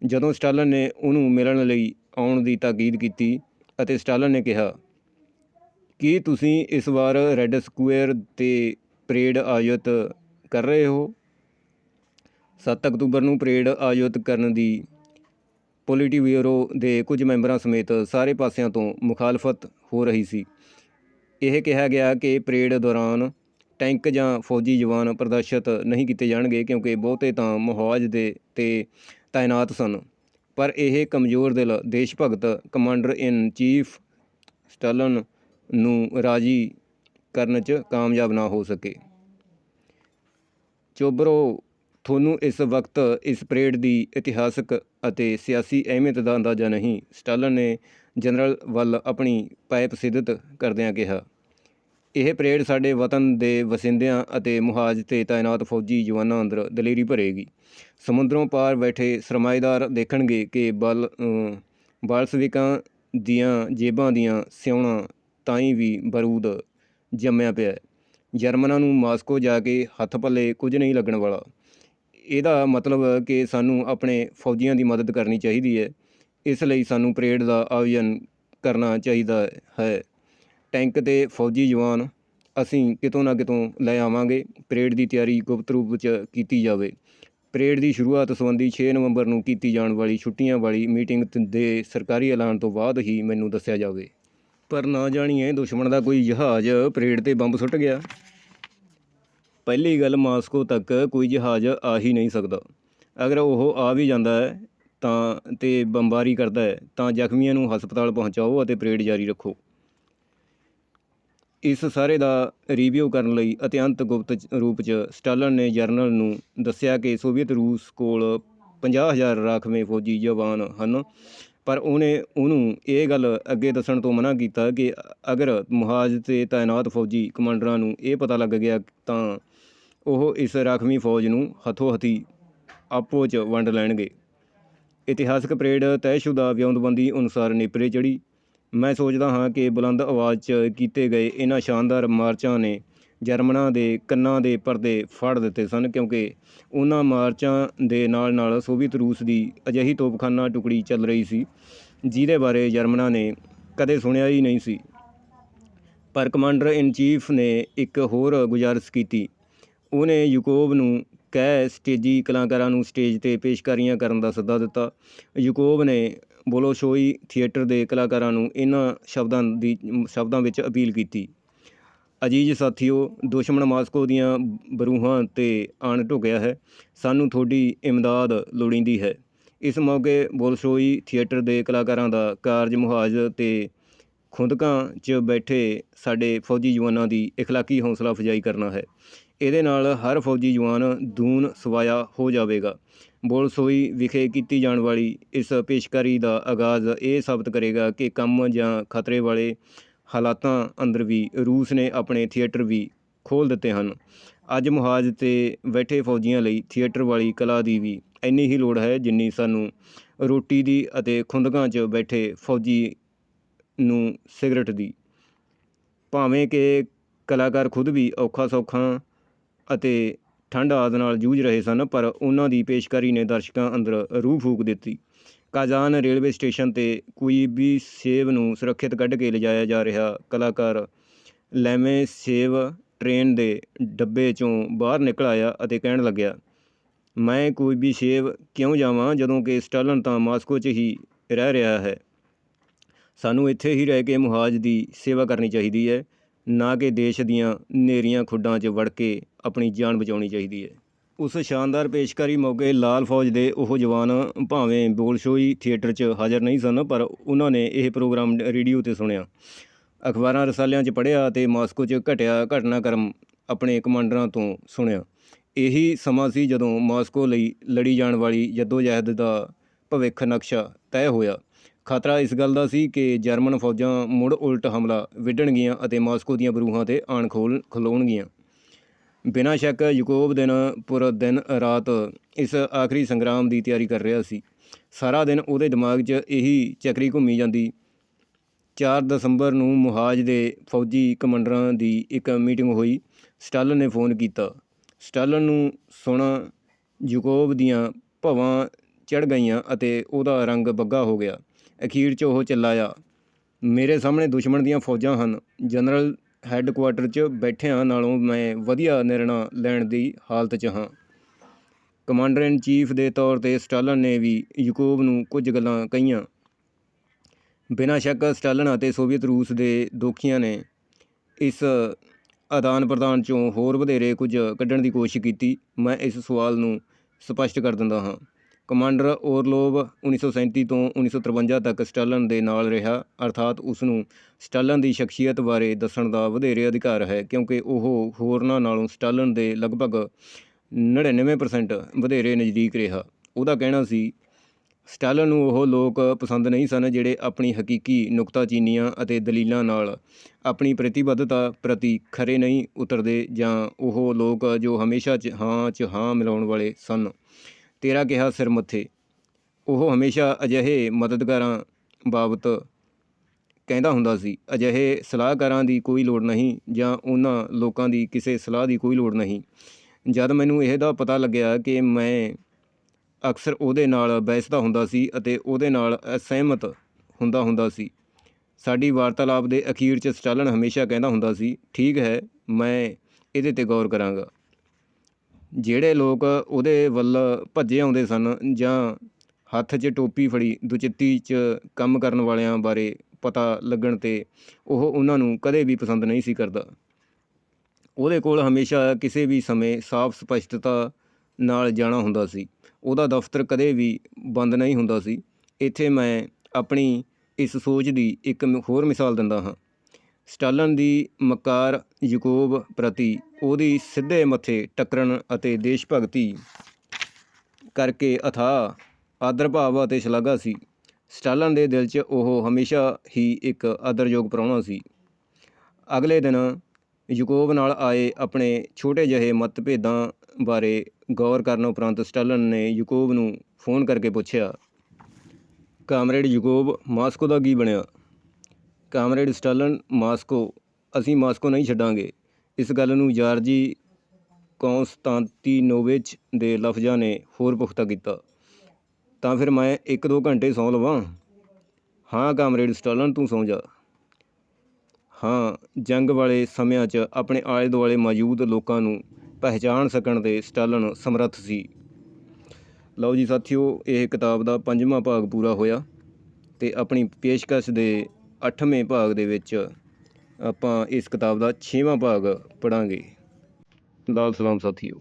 ਜਦੋਂ ਸਟਾਲਨ ਨੇ ਉਹਨੂੰ ਮਿਲਣ ਲਈ ਆਉਣ ਦੀ ਤਾਕੀਦ ਕੀਤੀ ਅਤੇ ਸਟਾਲਨ ਨੇ ਕਿਹਾ, ਕੀ ਤੁਸੀਂ ਇਸ ਵਾਰ ਰੈੱਡ ਸਕੁਅਰ ਤੇ ਪਰੇਡ ਆਯੋਜਿਤ ਕਰ ਰਹੇ ਹੋ? 7 ਅਕਤੂਬਰ ਨੂੰ ਪਰੇਡ ਆਯੋਜਿਤ ਕਰਨ ਦੀ ਪੋਲੀਟੀਬਿਊਰੋ ਦੇ ਕੁਝ ਮੈਂਬਰਾਂ ਸਮੇਤ ਸਾਰੇ ਪਾਸਿਆਂ ਤੋਂ ਮੁਖਾਲਫਤ ਹੋ ਰਹੀ ਸੀ। ਇਹ ਕਿਹਾ ਗਿਆ ਕਿ ਪਰੇਡ ਦੌਰਾਨ ਟੈਂਕ ਜਾਂ ਫੌਜੀ ਜਵਾਨ ਪ੍ਰਦਰਸ਼ਿਤ ਨਹੀਂ ਕੀਤੇ ਜਾਣਗੇ ਕਿਉਂਕਿ ਬਹੁਤੇ ਤਾਂ ਮੁਹਾਜ ਦੇ ਤੇ ਤਾਇਨਾਤ ਸਨ। ਪਰ ਇਹ ਕਮਜ਼ੋਰ ਦਿਲ ਦੇਸ਼ ਭਗਤ ਕਮਾਂਡਰ ਇਨ ਚੀਫ ਸਟਲਨ ਨੂੰ ਰਾਜੀ ਕਰਨ 'ਚ ਕਾਮਯਾਬ ਨਾ ਹੋ ਸਕੇ। ਚੋਬਰੋ ਤੁਹਾਨੂੰ ਇਸ ਵਕਤ ਇਸ ਪਰੇਡ ਦੀ ਇਤਿਹਾਸਕ ਅਤੇ ਸਿਆਸੀ ਅਹਿਮੀਅਤ ਦਾ ਅੰਦਾਜ਼ਾ ਨਹੀਂ। ਸਟਾਲਨ ਨੇ ਜਨਰਲ ਵੱਲ ਆਪਣੀ ਪਾਇਪ ਸਿੱਧਤ ਕਰਦਿਆਂ ਕਿਹਾ, ਇਹ ਪਰੇਡ ਸਾਡੇ ਵਤਨ ਦੇ ਵਸਿੰਦਿਆਂ ਅਤੇ ਮੁਹਾਜ ਤੇ ਤਾਇਨਾਤ ਫੌਜੀ ਜਵਾਨਾਂ ਅੰਦਰ ਦਲੇਰੀ ਭਰੇਗੀ। ਸਮੁੰਦਰੋਂ ਪਾਰ ਬੈਠੇ ਸਰਮਾਏਦਾਰ ਦੇਖਣਗੇ ਕਿ ਬਲ ਬਾਲਸਵਿਕਾਂ ਦੀਆਂ ਜੇਬਾਂ ਦੀਆਂ ਸਿਉਣਾ ਤਾਈ ਵੀ ਬਰੂਦ ਜੰਮਿਆ ਪਿਆ ਜਰਮਨਾਂ ਨੂੰ ਮਾਸਕੋ ਜਾ ਕੇ ਹੱਥ ਪੱਲੇ ਕੁਝ ਨਹੀਂ ਲੱਗਣ ਵਾਲਾ। ਇਹਦਾ ਮਤਲਬ ਕਿ ਸਾਨੂੰ ਆਪਣੇ ਫੌਜੀਆਂ ਦੀ ਮਦਦ ਕਰਨੀ ਚਾਹੀਦੀ ਹੈ। ਇਸ ਲਈ ਸਾਨੂੰ ਪਰੇਡ ਦਾ ਆਯੋਜਨ ਕਰਨਾ ਚਾਹੀਦਾ ਹੈ। ਟੈਂਕ ਤੇ ਫੌਜੀ ਜਵਾਨ ਅਸੀਂ ਕਿਤੋਂ ਨਾ ਕਿਤੋਂ ਲੈ ਆਵਾਂਗੇ। ਪਰੇਡ ਦੀ ਤਿਆਰੀ ਗੁਪਤ ਰੂਪ ਵਿੱਚ ਕੀਤੀ ਜਾਵੇ। ਪਰੇਡ ਦੀ ਸ਼ੁਰੂਆਤ ਸੰਬੰਧੀ 6 ਨਵੰਬਰ ਨੂੰ ਕੀਤੀ ਜਾਣ ਵਾਲੀ ਛੁੱਟੀਆਂ ਵਾਲੀ ਮੀਟਿੰਗ ਤ- ਦੇ ਸਰਕਾਰੀ ਐਲਾਨ ਤੋਂ ਬਾਅਦ ਹੀ ਮੈਨੂੰ ਦੱਸਿਆ ਜਾਵੇ। ਪਰ ਨਾ ਜਾਣੀਏ ਦੁਸ਼ਮਣ ਦਾ ਕੋਈ ਜਹਾਜ਼ ਪਰੇਡ ਤੇ ਬੰਬ ਸੁੱਟ ਗਿਆ। ਪਹਿਲੀ ਗੱਲ ਮਾਸਕੋ ਤੱਕ ਕੋਈ ਜਹਾਜ਼ ਆ ਹੀ ਨਹੀਂ ਸਕਦਾ। ਅਗਰ ਉਹ ਆ ਵੀ ਜਾਂਦਾ ਹੈ ਤਾਂ ਤੇ ਬੰਬਾਰੀ ਕਰਦਾ ਹੈ, ਤਾਂ ਜ਼ਖਮੀਆਂ ਨੂੰ ਹਸਪਤਾਲ ਪਹੁੰਚਾਓ ਅਤੇ ਪਰੇਡ ਜਾਰੀ ਰੱਖੋ। ਇਸ ਸਾਰੇ ਦਾ ਰਿਵਿਊ ਕਰਨ ਲਈ ਅਤਿਅੰਤ ਗੁਪਤ ਰੂਪ 'ਚ ਸਟਾਲਨ ਨੇ ਜਰਨਲ ਨੂੰ ਦੱਸਿਆ ਕਿ ਸੋਵੀਅਤ ਰੂਸ ਕੋਲ 50000 ਰਾਖਵੇਂ ਫੌਜੀ ਜਵਾਨ ਹਨ, ਪਰ ਉਹਨੇ ਉਹਨੂੰ ਇਹ ਗੱਲ ਅੱਗੇ ਦੱਸਣ ਤੋਂ ਮਨਾ ਕੀਤਾ ਕਿ ਅਗਰ ਮੁਹਾਜ ਤੇ ਤਾਇਨਾਤ ਫੌਜੀ ਕਮਾਂਡਰਾਂ ਨੂੰ ਇਹ ਪਤਾ ਲੱਗ ਗਿਆ ਤਾਂ ਉਹ ਇਸ ਰਾਖਵੀਂ ਫੌਜ ਨੂੰ ਹੱਥੋਂ ਹੱਥੀ ਆਪੋ 'ਚ ਵੰਡ ਲੈਣਗੇ। ਇਤਿਹਾਸਕ ਪਰੇਡ ਤੈਅਸ਼ੁਦਾ ਵਿਉਂਦਬੰਦੀ ਅਨੁਸਾਰ ਨੇਪਰੇ ਚੜੀ ਮੈਂ ਸੋਚਦਾ ਹਾਂ ਕਿ ਬੁਲੰਦ ਆਵਾਜ਼ 'ਚ ਕੀਤੇ ਗਏ ਇਹਨਾਂ ਸ਼ਾਨਦਾਰ ਮਾਰਚਾਂ ਨੇ ਜਰਮਨਾਂ ਦੇ ਕੰਨਾਂ ਦੇ ਪਰਦੇ ਫਾੜ ਦਿੱਤੇ ਸਨ, ਕਿਉਂਕਿ ਉਹਨਾਂ ਮਾਰਚਾਂ ਦੇ ਨਾਲ ਨਾਲ ਸੋਵੀਅਤ ਰੂਸ ਦੀ ਅਜਿਹੀ ਤੋਪਖਾਨਾ ਟੁਕੜੀ ਚੱਲ ਰਹੀ ਸੀ, ਜਿਹਦੇ ਬਾਰੇ ਜਰਮਨਾਂ ਨੇ ਕਦੇ ਸੁਣਿਆ ਹੀ ਨਹੀਂ ਸੀ। ਪਰ ਕਮਾਂਡਰ ਇਨ ਚੀਫ ਨੇ ਇੱਕ ਹੋਰ ਗੁਜ਼ਾਰਿਸ਼ ਕੀਤੀ। ਉਹਨੇ ਯੂਕੋਬ ਨੂੰ ਕਹਿ ਸਟੇਜੀ ਕਲਾਕਾਰਾਂ ਨੂੰ ਸਟੇਜ ਤੇ ਪੇਸ਼ਕਾਰੀਆਂ ਕਰਨ ਦਾ ਸੱਦਾ ਦਿੱਤਾ ਯੂਕੋਬ ਨੇ ਬੋਲੋਸ਼ੋਈ ਥੀਏਟਰ ਦੇ ਕਲਾਕਾਰਾਂ ਨੂੰ ਇਹਨਾਂ ਸ਼ਬਦਾਂ ਦੀ ਸ਼ਬਦਾਂ ਵਿੱਚ ਅਪੀਲ ਕੀਤੀ ਅਜੀਜ਼ ਸਾਥੀਓ ਦੁਸ਼ਮਣ ਮਾਸਕੋ ਦੀਆਂ ਬਰੂਹਾਂ ਤੇ ਆਣ ਢੁਕਿਆ ਹੈ ਸਾਨੂੰ ਤੁਹਾਡੀ ਇਮਦਾਦ ਲੋੜੀਂਦੀ ਹੈ ਇਸ ਮੌਕੇ ਬੋਲਸ਼ੋਈ ਥੀਏਟਰ ਦੇ ਕਲਾਕਾਰਾਂ ਦਾ ਕਾਰਜ ਮੁਹਾਜ ਤੇ ਖੁੰਦਕਾਂ 'ਚ ਬੈਠੇ ਸਾਡੇ ਫੌਜੀ ਜਵਾਨਾਂ ਦੀ اخلاقی ਹੌਸਲਾ ਅਫਜ਼ਾਈ ਕਰਨਾ ਹੈ ਇਹਦੇ ਨਾਲ ਹਰ ਫੌਜੀ ਜਵਾਨ ਦੂਨ ਸਵਾਇਆ ਹੋ ਜਾਵੇਗਾ। ਬੋਲਸੋਈ ਵਿਖੇ ਕੀਤੀ ਜਾਣ ਵਾਲੀ ਇਸ ਪੇਸ਼ਕਾਰੀ ਦਾ ਆਗਾਜ਼ ਇਹ ਸਾਬਤ ਕਰੇਗਾ ਕਿ ਕੰਮ ਜਾਂ ਖਤਰੇ ਵਾਲੇ ਹਾਲਾਤਾਂ ਅੰਦਰ ਵੀ ਰੂਸ ਨੇ ਆਪਣੇ ਥੀਏਟਰ ਵੀ ਖੋਲ੍ਹ ਦਿੱਤੇ ਹਨ। ਅੱਜ ਮੁਹਾਜ ਤੇ ਬੈਠੇ ਫੌਜੀਆਂ ਲਈ ਥੀਏਟਰ ਵਾਲੀ ਕਲਾ ਦੀ ਵੀ ਇੰਨੀ ਹੀ ਲੋੜ ਹੈ ਜਿੰਨੀ ਸਾਨੂੰ ਰੋਟੀ ਦੀ ਅਤੇ ਖੁੰਦਕਾਂ 'ਚ ਬੈਠੇ ਫੌਜੀ ਨੂੰ ਸਿਗਰਟ ਦੀ। ਭਾਵੇਂ ਕਿ ਕਲਾਕਾਰ ਖੁਦ ਵੀ ਔਖਾ ਸੌਖਾ ਅਤੇ ਠੰਡ ਆਦਿ ਨਾਲ ਜੂਝ ਰਹੇ ਸਨ, ਪਰ ਉਹਨਾਂ ਦੀ ਪੇਸ਼ਕਾਰੀ ਨੇ ਦਰਸ਼ਕਾਂ ਅੰਦਰ ਰੂਹ ਫੂਕ ਦਿੱਤੀ। ਕਾਜ਼ਾਨ ਰੇਲਵੇ ਸਟੇਸ਼ਨ ਤੇ ਕੋਈ ਵੀ ਸੇਬ ਨੂੰ ਸੁਰੱਖਿਅਤ ਕੱਢ ਕੇ ਲਿਜਾਇਆ ਜਾ ਰਿਹਾ ਕਲਾਕਾਰ ਲੈਮੇ ਸੇਬ ਟ੍ਰੇਨ ਦੇ ਡੱਬੇ ਚੋਂ ਬਾਹਰ ਨਿਕਲ ਆਇਆ ਅਤੇ ਕਹਿਣ ਲੱਗਿਆ, ਮੈਂ ਕੋਈ ਵੀ ਸੇਵ ਕਿਉਂ ਜਾਵਾਂ ਜਦੋਂ ਕਿ ਸਟਾਲਨ ਤਾਂ ਮਾਸਕੋ 'ਚ ਹੀ ਰਹਿ ਰਿਹਾ ਹੈ? ਸਾਨੂੰ ਇੱਥੇ ਹੀ ਰਹਿ ਕੇ ਮੁਹਾਜ ਦੀ ਸੇਵਾ ਕਰਨੀ ਚਾਹੀਦੀ ਹੈ, ਨਾ ਕਿ ਦੇਸ਼ ਦੀਆਂ ਨੇਰੀਆਂ ਖੁੱਡਾਂ 'ਚ ਵੜ ਕੇ ਆਪਣੀ ਜਾਨ ਬਚਾਉਣੀ ਚਾਹੀਦੀ ਹੈ। ਉਸ ਸ਼ਾਨਦਾਰ ਪੇਸ਼ਕਾਰੀ ਮੌਕੇ ਲਾਲ ਫੌਜ ਦੇ ਉਹ ਜਵਾਨ ਭਾਵੇਂ ਬੋਲਸ਼ੋਈ ਥੀਏਟਰ 'ਚ ਹਾਜ਼ਰ ਨਹੀਂ ਸਨ, ਪਰ ਉਹਨਾਂ ਨੇ ਇਹ ਪ੍ਰੋਗਰਾਮ ਰੇਡੀਓ ਤੇ ਸੁਣਿਆ। ਅਖਬਾਰਾਂ ਰਸਾਲਿਆਂ 'ਚ ਪੜ੍ਹਿਆ ਅਤੇ ਮਾਸਕੋ 'ਚ ਘਟਿਆ ਘਟਨਾਕ੍ਰਮ ਆਪਣੇ ਕਮਾਂਡਰਾਂ ਤੋਂ ਸੁਣਿਆ। ਇਹੀ ਸਮਾਂ ਸੀ ਜਦੋਂ ਮਾਸਕੋ ਲਈ ਲੜੀ ਜਾਣ ਵਾਲੀ ਜੱਦੋਜਹਿਦ ਦਾ ਭਵਿੱਖ ਨਕਸ਼ਾ ਤੈਅ ਹੋਇਆ। ਖਤਰਾ ਇਸ ਗੱਲ ਦਾ ਸੀ ਕਿ ਜਰਮਨ ਫੌਜਾਂ ਮੁੜ ਉਲਟ ਹਮਲਾ ਵਿੱਢਣਗੀਆਂ ਅਤੇ ਮਾਸਕੋ ਦੀਆਂ ਬਰੂਹਾਂ ਤੇ ਆਣ ਖੋਲ ਖਲੋਣਗੀਆਂ ਬਿਨਾਂ ਸ਼ੱਕ ਯੂਕੋਬ ਦਿਨ ਪੁਰ ਦਿਨ ਰਾਤ ਇਸ ਆਖਰੀ ਸੰਗਰਾਮ ਦੀ ਤਿਆਰੀ ਕਰ ਰਿਹਾ ਸੀ। ਸਾਰਾ ਦਿਨ ਉਹਦੇ ਦਿਮਾਗ 'ਚ ਇਹੀ ਚੱਕਰੀ ਘੁੰਮੀ ਜਾਂਦੀ। 4 ਦਸੰਬਰ ਨੂੰ ਮੁਹਾਜ ਦੇ ਫੌਜੀ ਕਮਾਂਡਰਾਂ ਦੀ ਇੱਕ ਮੀਟਿੰਗ ਹੋਈ। ਸਟਾਲਨ ਨੇ ਫੋਨ ਕੀਤਾ। ਸਟਾਲਨ ਨੂੰ ਸੁਣ ਯੂਕੋਬ ਦੀਆਂ ਭਵਾਂ ਚੜ ਗਈਆਂ ਅਤੇ ਉਹਦਾ ਰੰਗ ਬੱਗਾ ਹੋ ਗਿਆ। ਅਖੀਰ 'ਚ ਉਹ ਚੱਲਾਇਆ ਮੇਰੇ ਸਾਹਮਣੇ ਦੁਸ਼ਮਣ ਦੀਆਂ ਫੌਜਾਂ ਹਨ। ਜਨਰਲ ਹੈੱਡਕੁਆਟਰ 'ਚ ਬੈਠਿਆਂ ਨਾਲੋਂ ਮੈਂ ਵਧੀਆ ਨਿਰਣਾ ਲੈਣ ਦੀ ਹਾਲਤ 'ਚ ਹਾਂ। ਕਮਾਂਡਰ ਇਨ ਚੀਫ ਦੇ ਤੌਰ ਤੇ ਸਟਾਲਨ ਨੇ ਵੀ ਯੂਕੋਬ ਨੂੰ ਕੁਝ ਗੱਲਾਂ ਕਹੀਆਂ। ਬਿਨਾਂ ਸ਼ੱਕ ਸਟਾਲਨ ਅਤੇ ਸੋਵੀਅਤ ਰੂਸ ਦੇ ਦੋਖੀਆਂ ਨੇ ਇਸ ਆਦਾਨ ਪ੍ਰਦਾਨ ਚੋਂ ਹੋਰ ਵਧੇਰੇ ਕੁਝ ਕੱਢਣ ਦੀ ਕੋਸ਼ਿਸ਼ ਕੀਤੀ। ਮੈਂ ਇਸ ਸਵਾਲ ਨੂੰ ਸਪਸ਼ਟ ਕਰ ਦਿੰਦਾ ਹਾਂ। ਕਮਾਂਡਰ ਔਰਲੋਵ 1937 ਤੋਂ 1953 ਤੱਕ ਸਟਾਲਨ ਦੇ ਨਾਲ ਰਿਹਾ, ਅਰਥਾਤ ਉਸ ਨੂੰ ਸਟਾਲਨ ਦੀ ਸ਼ਖਸੀਅਤ ਬਾਰੇ ਦੱਸਣ ਦਾ ਵਧੇਰੇ ਅਧਿਕਾਰ ਹੈ ਕਿਉਂਕਿ ਉਹ ਹੋਰਨਾਂ ਨਾਲੋਂ ਸਟਾਲਨ ਦੇ ਲਗਭਗ 99% ਵਧੇਰੇ ਨਜ਼ਦੀਕ ਰਿਹਾ। ਉਹਦਾ ਕਹਿਣਾ ਸੀ, ਸਟਾਲਨ ਨੂੰ ਉਹ ਲੋਕ ਪਸੰਦ ਨਹੀਂ ਸਨ ਜਿਹੜੇ ਆਪਣੀ ਹਕੀਕੀ ਨੁਕਤਾਚੀਨੀਆਂ ਅਤੇ ਦਲੀਲਾਂ ਨਾਲ ਆਪਣੀ ਪ੍ਰਤੀਬੱਧਤਾ ਪ੍ਰਤੀ ਖਰੇ ਨਹੀਂ ਉਤਰਦੇ ਜਾਂ ਉਹ ਲੋਕ ਜੋ ਹਮੇਸ਼ਾ 'ਚ ਹਾਂ 'ਚ ਹਾਂ ਮਿਲਾਉਣ ਵਾਲੇ ਸਨ। ਤੇਰਾ ਕਿਹਾ ਸਿਰ ਮੱਥੇ। ਉਹ ਹਮੇਸ਼ਾ ਅਜਿਹੇ ਮਦਦਗਾਰਾਂ ਬਾਬਤ ਕਹਿੰਦਾ ਹੁੰਦਾ ਸੀ, ਅਜਿਹੇ ਸਲਾਹਕਾਰਾਂ ਦੀ ਕੋਈ ਲੋੜ ਨਹੀਂ ਜਾਂ ਉਹਨਾਂ ਲੋਕਾਂ ਦੀ ਕਿਸੇ ਸਲਾਹ ਦੀ ਕੋਈ ਲੋੜ ਨਹੀਂ। ਜਦ ਮੈਨੂੰ ਇਹ ਦਾ ਪਤਾ ਲੱਗਿਆ ਕਿ ਮੈਂ ਅਕਸਰ ਉਹਦੇ ਨਾਲ ਬਹਿਸਦਾ ਹੁੰਦਾ ਸੀ ਅਤੇ ਉਹਦੇ ਨਾਲ ਅਸਹਿਮਤ ਹੁੰਦਾ ਹੁੰਦਾ ਸੀ। ਸਾਡੀ ਵਾਰਤਾਲਾਪ ਦੇ ਅਖੀਰ 'ਚ ਸਟਾਲਨ ਹਮੇਸ਼ਾ ਕਹਿੰਦਾ ਹੁੰਦਾ ਸੀ, ਠੀਕ ਹੈ, ਮੈਂ ਇਹਦੇ ਤੇ ਗੌਰ ਕਰਾਂਗਾ। ਜਿਹੜੇ ਲੋਕ ਉਹਦੇ ਵੱਲ ਭੱਜੇ ਆਉਂਦੇ ਸਨ ਜਾਂ ਹੱਥ 'ਚ ਟੋਪੀ ਫੜੀ, ਦੁਚਿੱਤੀ 'ਚ ਕੰਮ ਕਰਨ ਵਾਲਿਆਂ ਬਾਰੇ ਪਤਾ ਲੱਗਣ ਤੇ ਉਹ ਉਹਨਾਂ ਨੂੰ ਕਦੇ ਵੀ ਪਸੰਦ ਨਹੀਂ ਸੀ ਕਰਦਾ। ਉਹਦੇ ਕੋਲ ਹਮੇਸ਼ਾ ਕਿਸੇ ਵੀ ਸਮੇਂ ਸਾਫ਼ ਸਪਸ਼ਟਤਾ ਨਾਲ ਜਾਣਾ ਹੁੰਦਾ ਸੀ। ਉਹਦਾ ਦਫ਼ਤਰ ਕਦੇ ਵੀ ਬੰਦ ਨਹੀਂ ਹੁੰਦਾ ਸੀ। ਇੱਥੇ ਮੈਂ ਆਪਣੀ ਇਸ ਸੋਚ ਦੀ ਇੱਕ ਹੋਰ ਮਿਸਾਲ ਦਿੰਦਾ ਹਾਂ। ਸਟਾਲਨ ਦੀ ਮਕਾਰ ਯੂਕੋਬ ਪ੍ਰਤੀ ਉਹਦੀ ਸਿੱਧੇ ਮੱਥੇ ਟੱਕਰਨ ਅਤੇ ਦੇਸ਼ ਭਗਤੀ ਕਰਕੇ ਅਥਾਹ ਆਦਰ ਭਾਵ ਅਤੇ ਸ਼ਲਾਘਾ ਸੀ। ਸਟਾਲਨ ਦੇ ਦਿਲ 'ਚ ਉਹ ਹਮੇਸ਼ਾ ਹੀ ਇੱਕ ਆਦਰਯੋਗ ਪ੍ਰਾਹੁਣਾ ਸੀ। ਅਗਲੇ ਦਿਨ ਯੂਕੋਵ ਨਾਲ ਆਏ ਆਪਣੇ ਛੋਟੇ ਜਿਹੇ ਮਤਭੇਦਾਂ ਬਾਰੇ ਗੌਰ ਕਰਨ ਉਪਰੰਤ ਸਟਾਲਨ ਨੇ ਯੂਕੋਵ ਨੂੰ ਫੋਨ ਕਰਕੇ ਪੁੱਛਿਆ, ਕਾਮਰੇਡ ਯੂਕੋਵ, ਮਾਸਕੋ ਦਾ ਕੀ ਬਣਿਆ? ਕਾਮਰੇਡ ਸਟਾਲਨ, ਮਾਸਕੋ, ਅਸੀਂ ਮਾਸਕੋ ਨਹੀਂ ਛੱਡਾਂਗੇ। ਇਸ ਗੱਲ ਨੂੰ ਜਾਰਜੀ ਕੌਂਸਤਾਂਤੀਨੋਵਿਚ ਦੇ ਲਫ਼ਜ਼ਾਂ ਨੇ ਹੋਰ ਪੁਖਤਾ ਕੀਤਾ। ਤਾਂ ਫਿਰ ਮੈਂ ਇੱਕ ਦੋ ਘੰਟੇ ਸੌਂ ਲਵਾਂ। ਹਾਂ ਕਾਮਰੇਡ ਸਟਾਲਨ, ਤੂੰ ਸੌਂ ਜਾ। ਹਾਂ, ਜੰਗ ਵਾਲੇ ਸਮਿਆਂ 'ਚ ਆਪਣੇ ਆਲੇ ਦੁਆਲੇ ਮੌਜੂਦ ਲੋਕਾਂ ਨੂੰ ਪਹਿਚਾਣ ਸਕਣ ਦੇ ਸਟਾਲਨ ਸਮਰੱਥ ਸੀ। ਲਓ ਜੀ ਸਾਥੀਓ, ਇਹ ਕਿਤਾਬ ਦਾ ਪੰਜਵਾਂ ਭਾਗ ਪੂਰਾ ਹੋਇਆ ਤੇ ਆਪਣੀ ਪੇਸ਼ਕਸ਼ ਦੇ 8ਵੇਂ ਭਾਗ ਦੇ ਵਿੱਚ ਆਪਾਂ ਇਸ ਕਿਤਾਬ ਦਾ 6ਵਾਂ ਭਾਗ ਪੜਾਂਗੇ ਲਾਲ ਸਲਾਮ ਸਾਥੀਓ।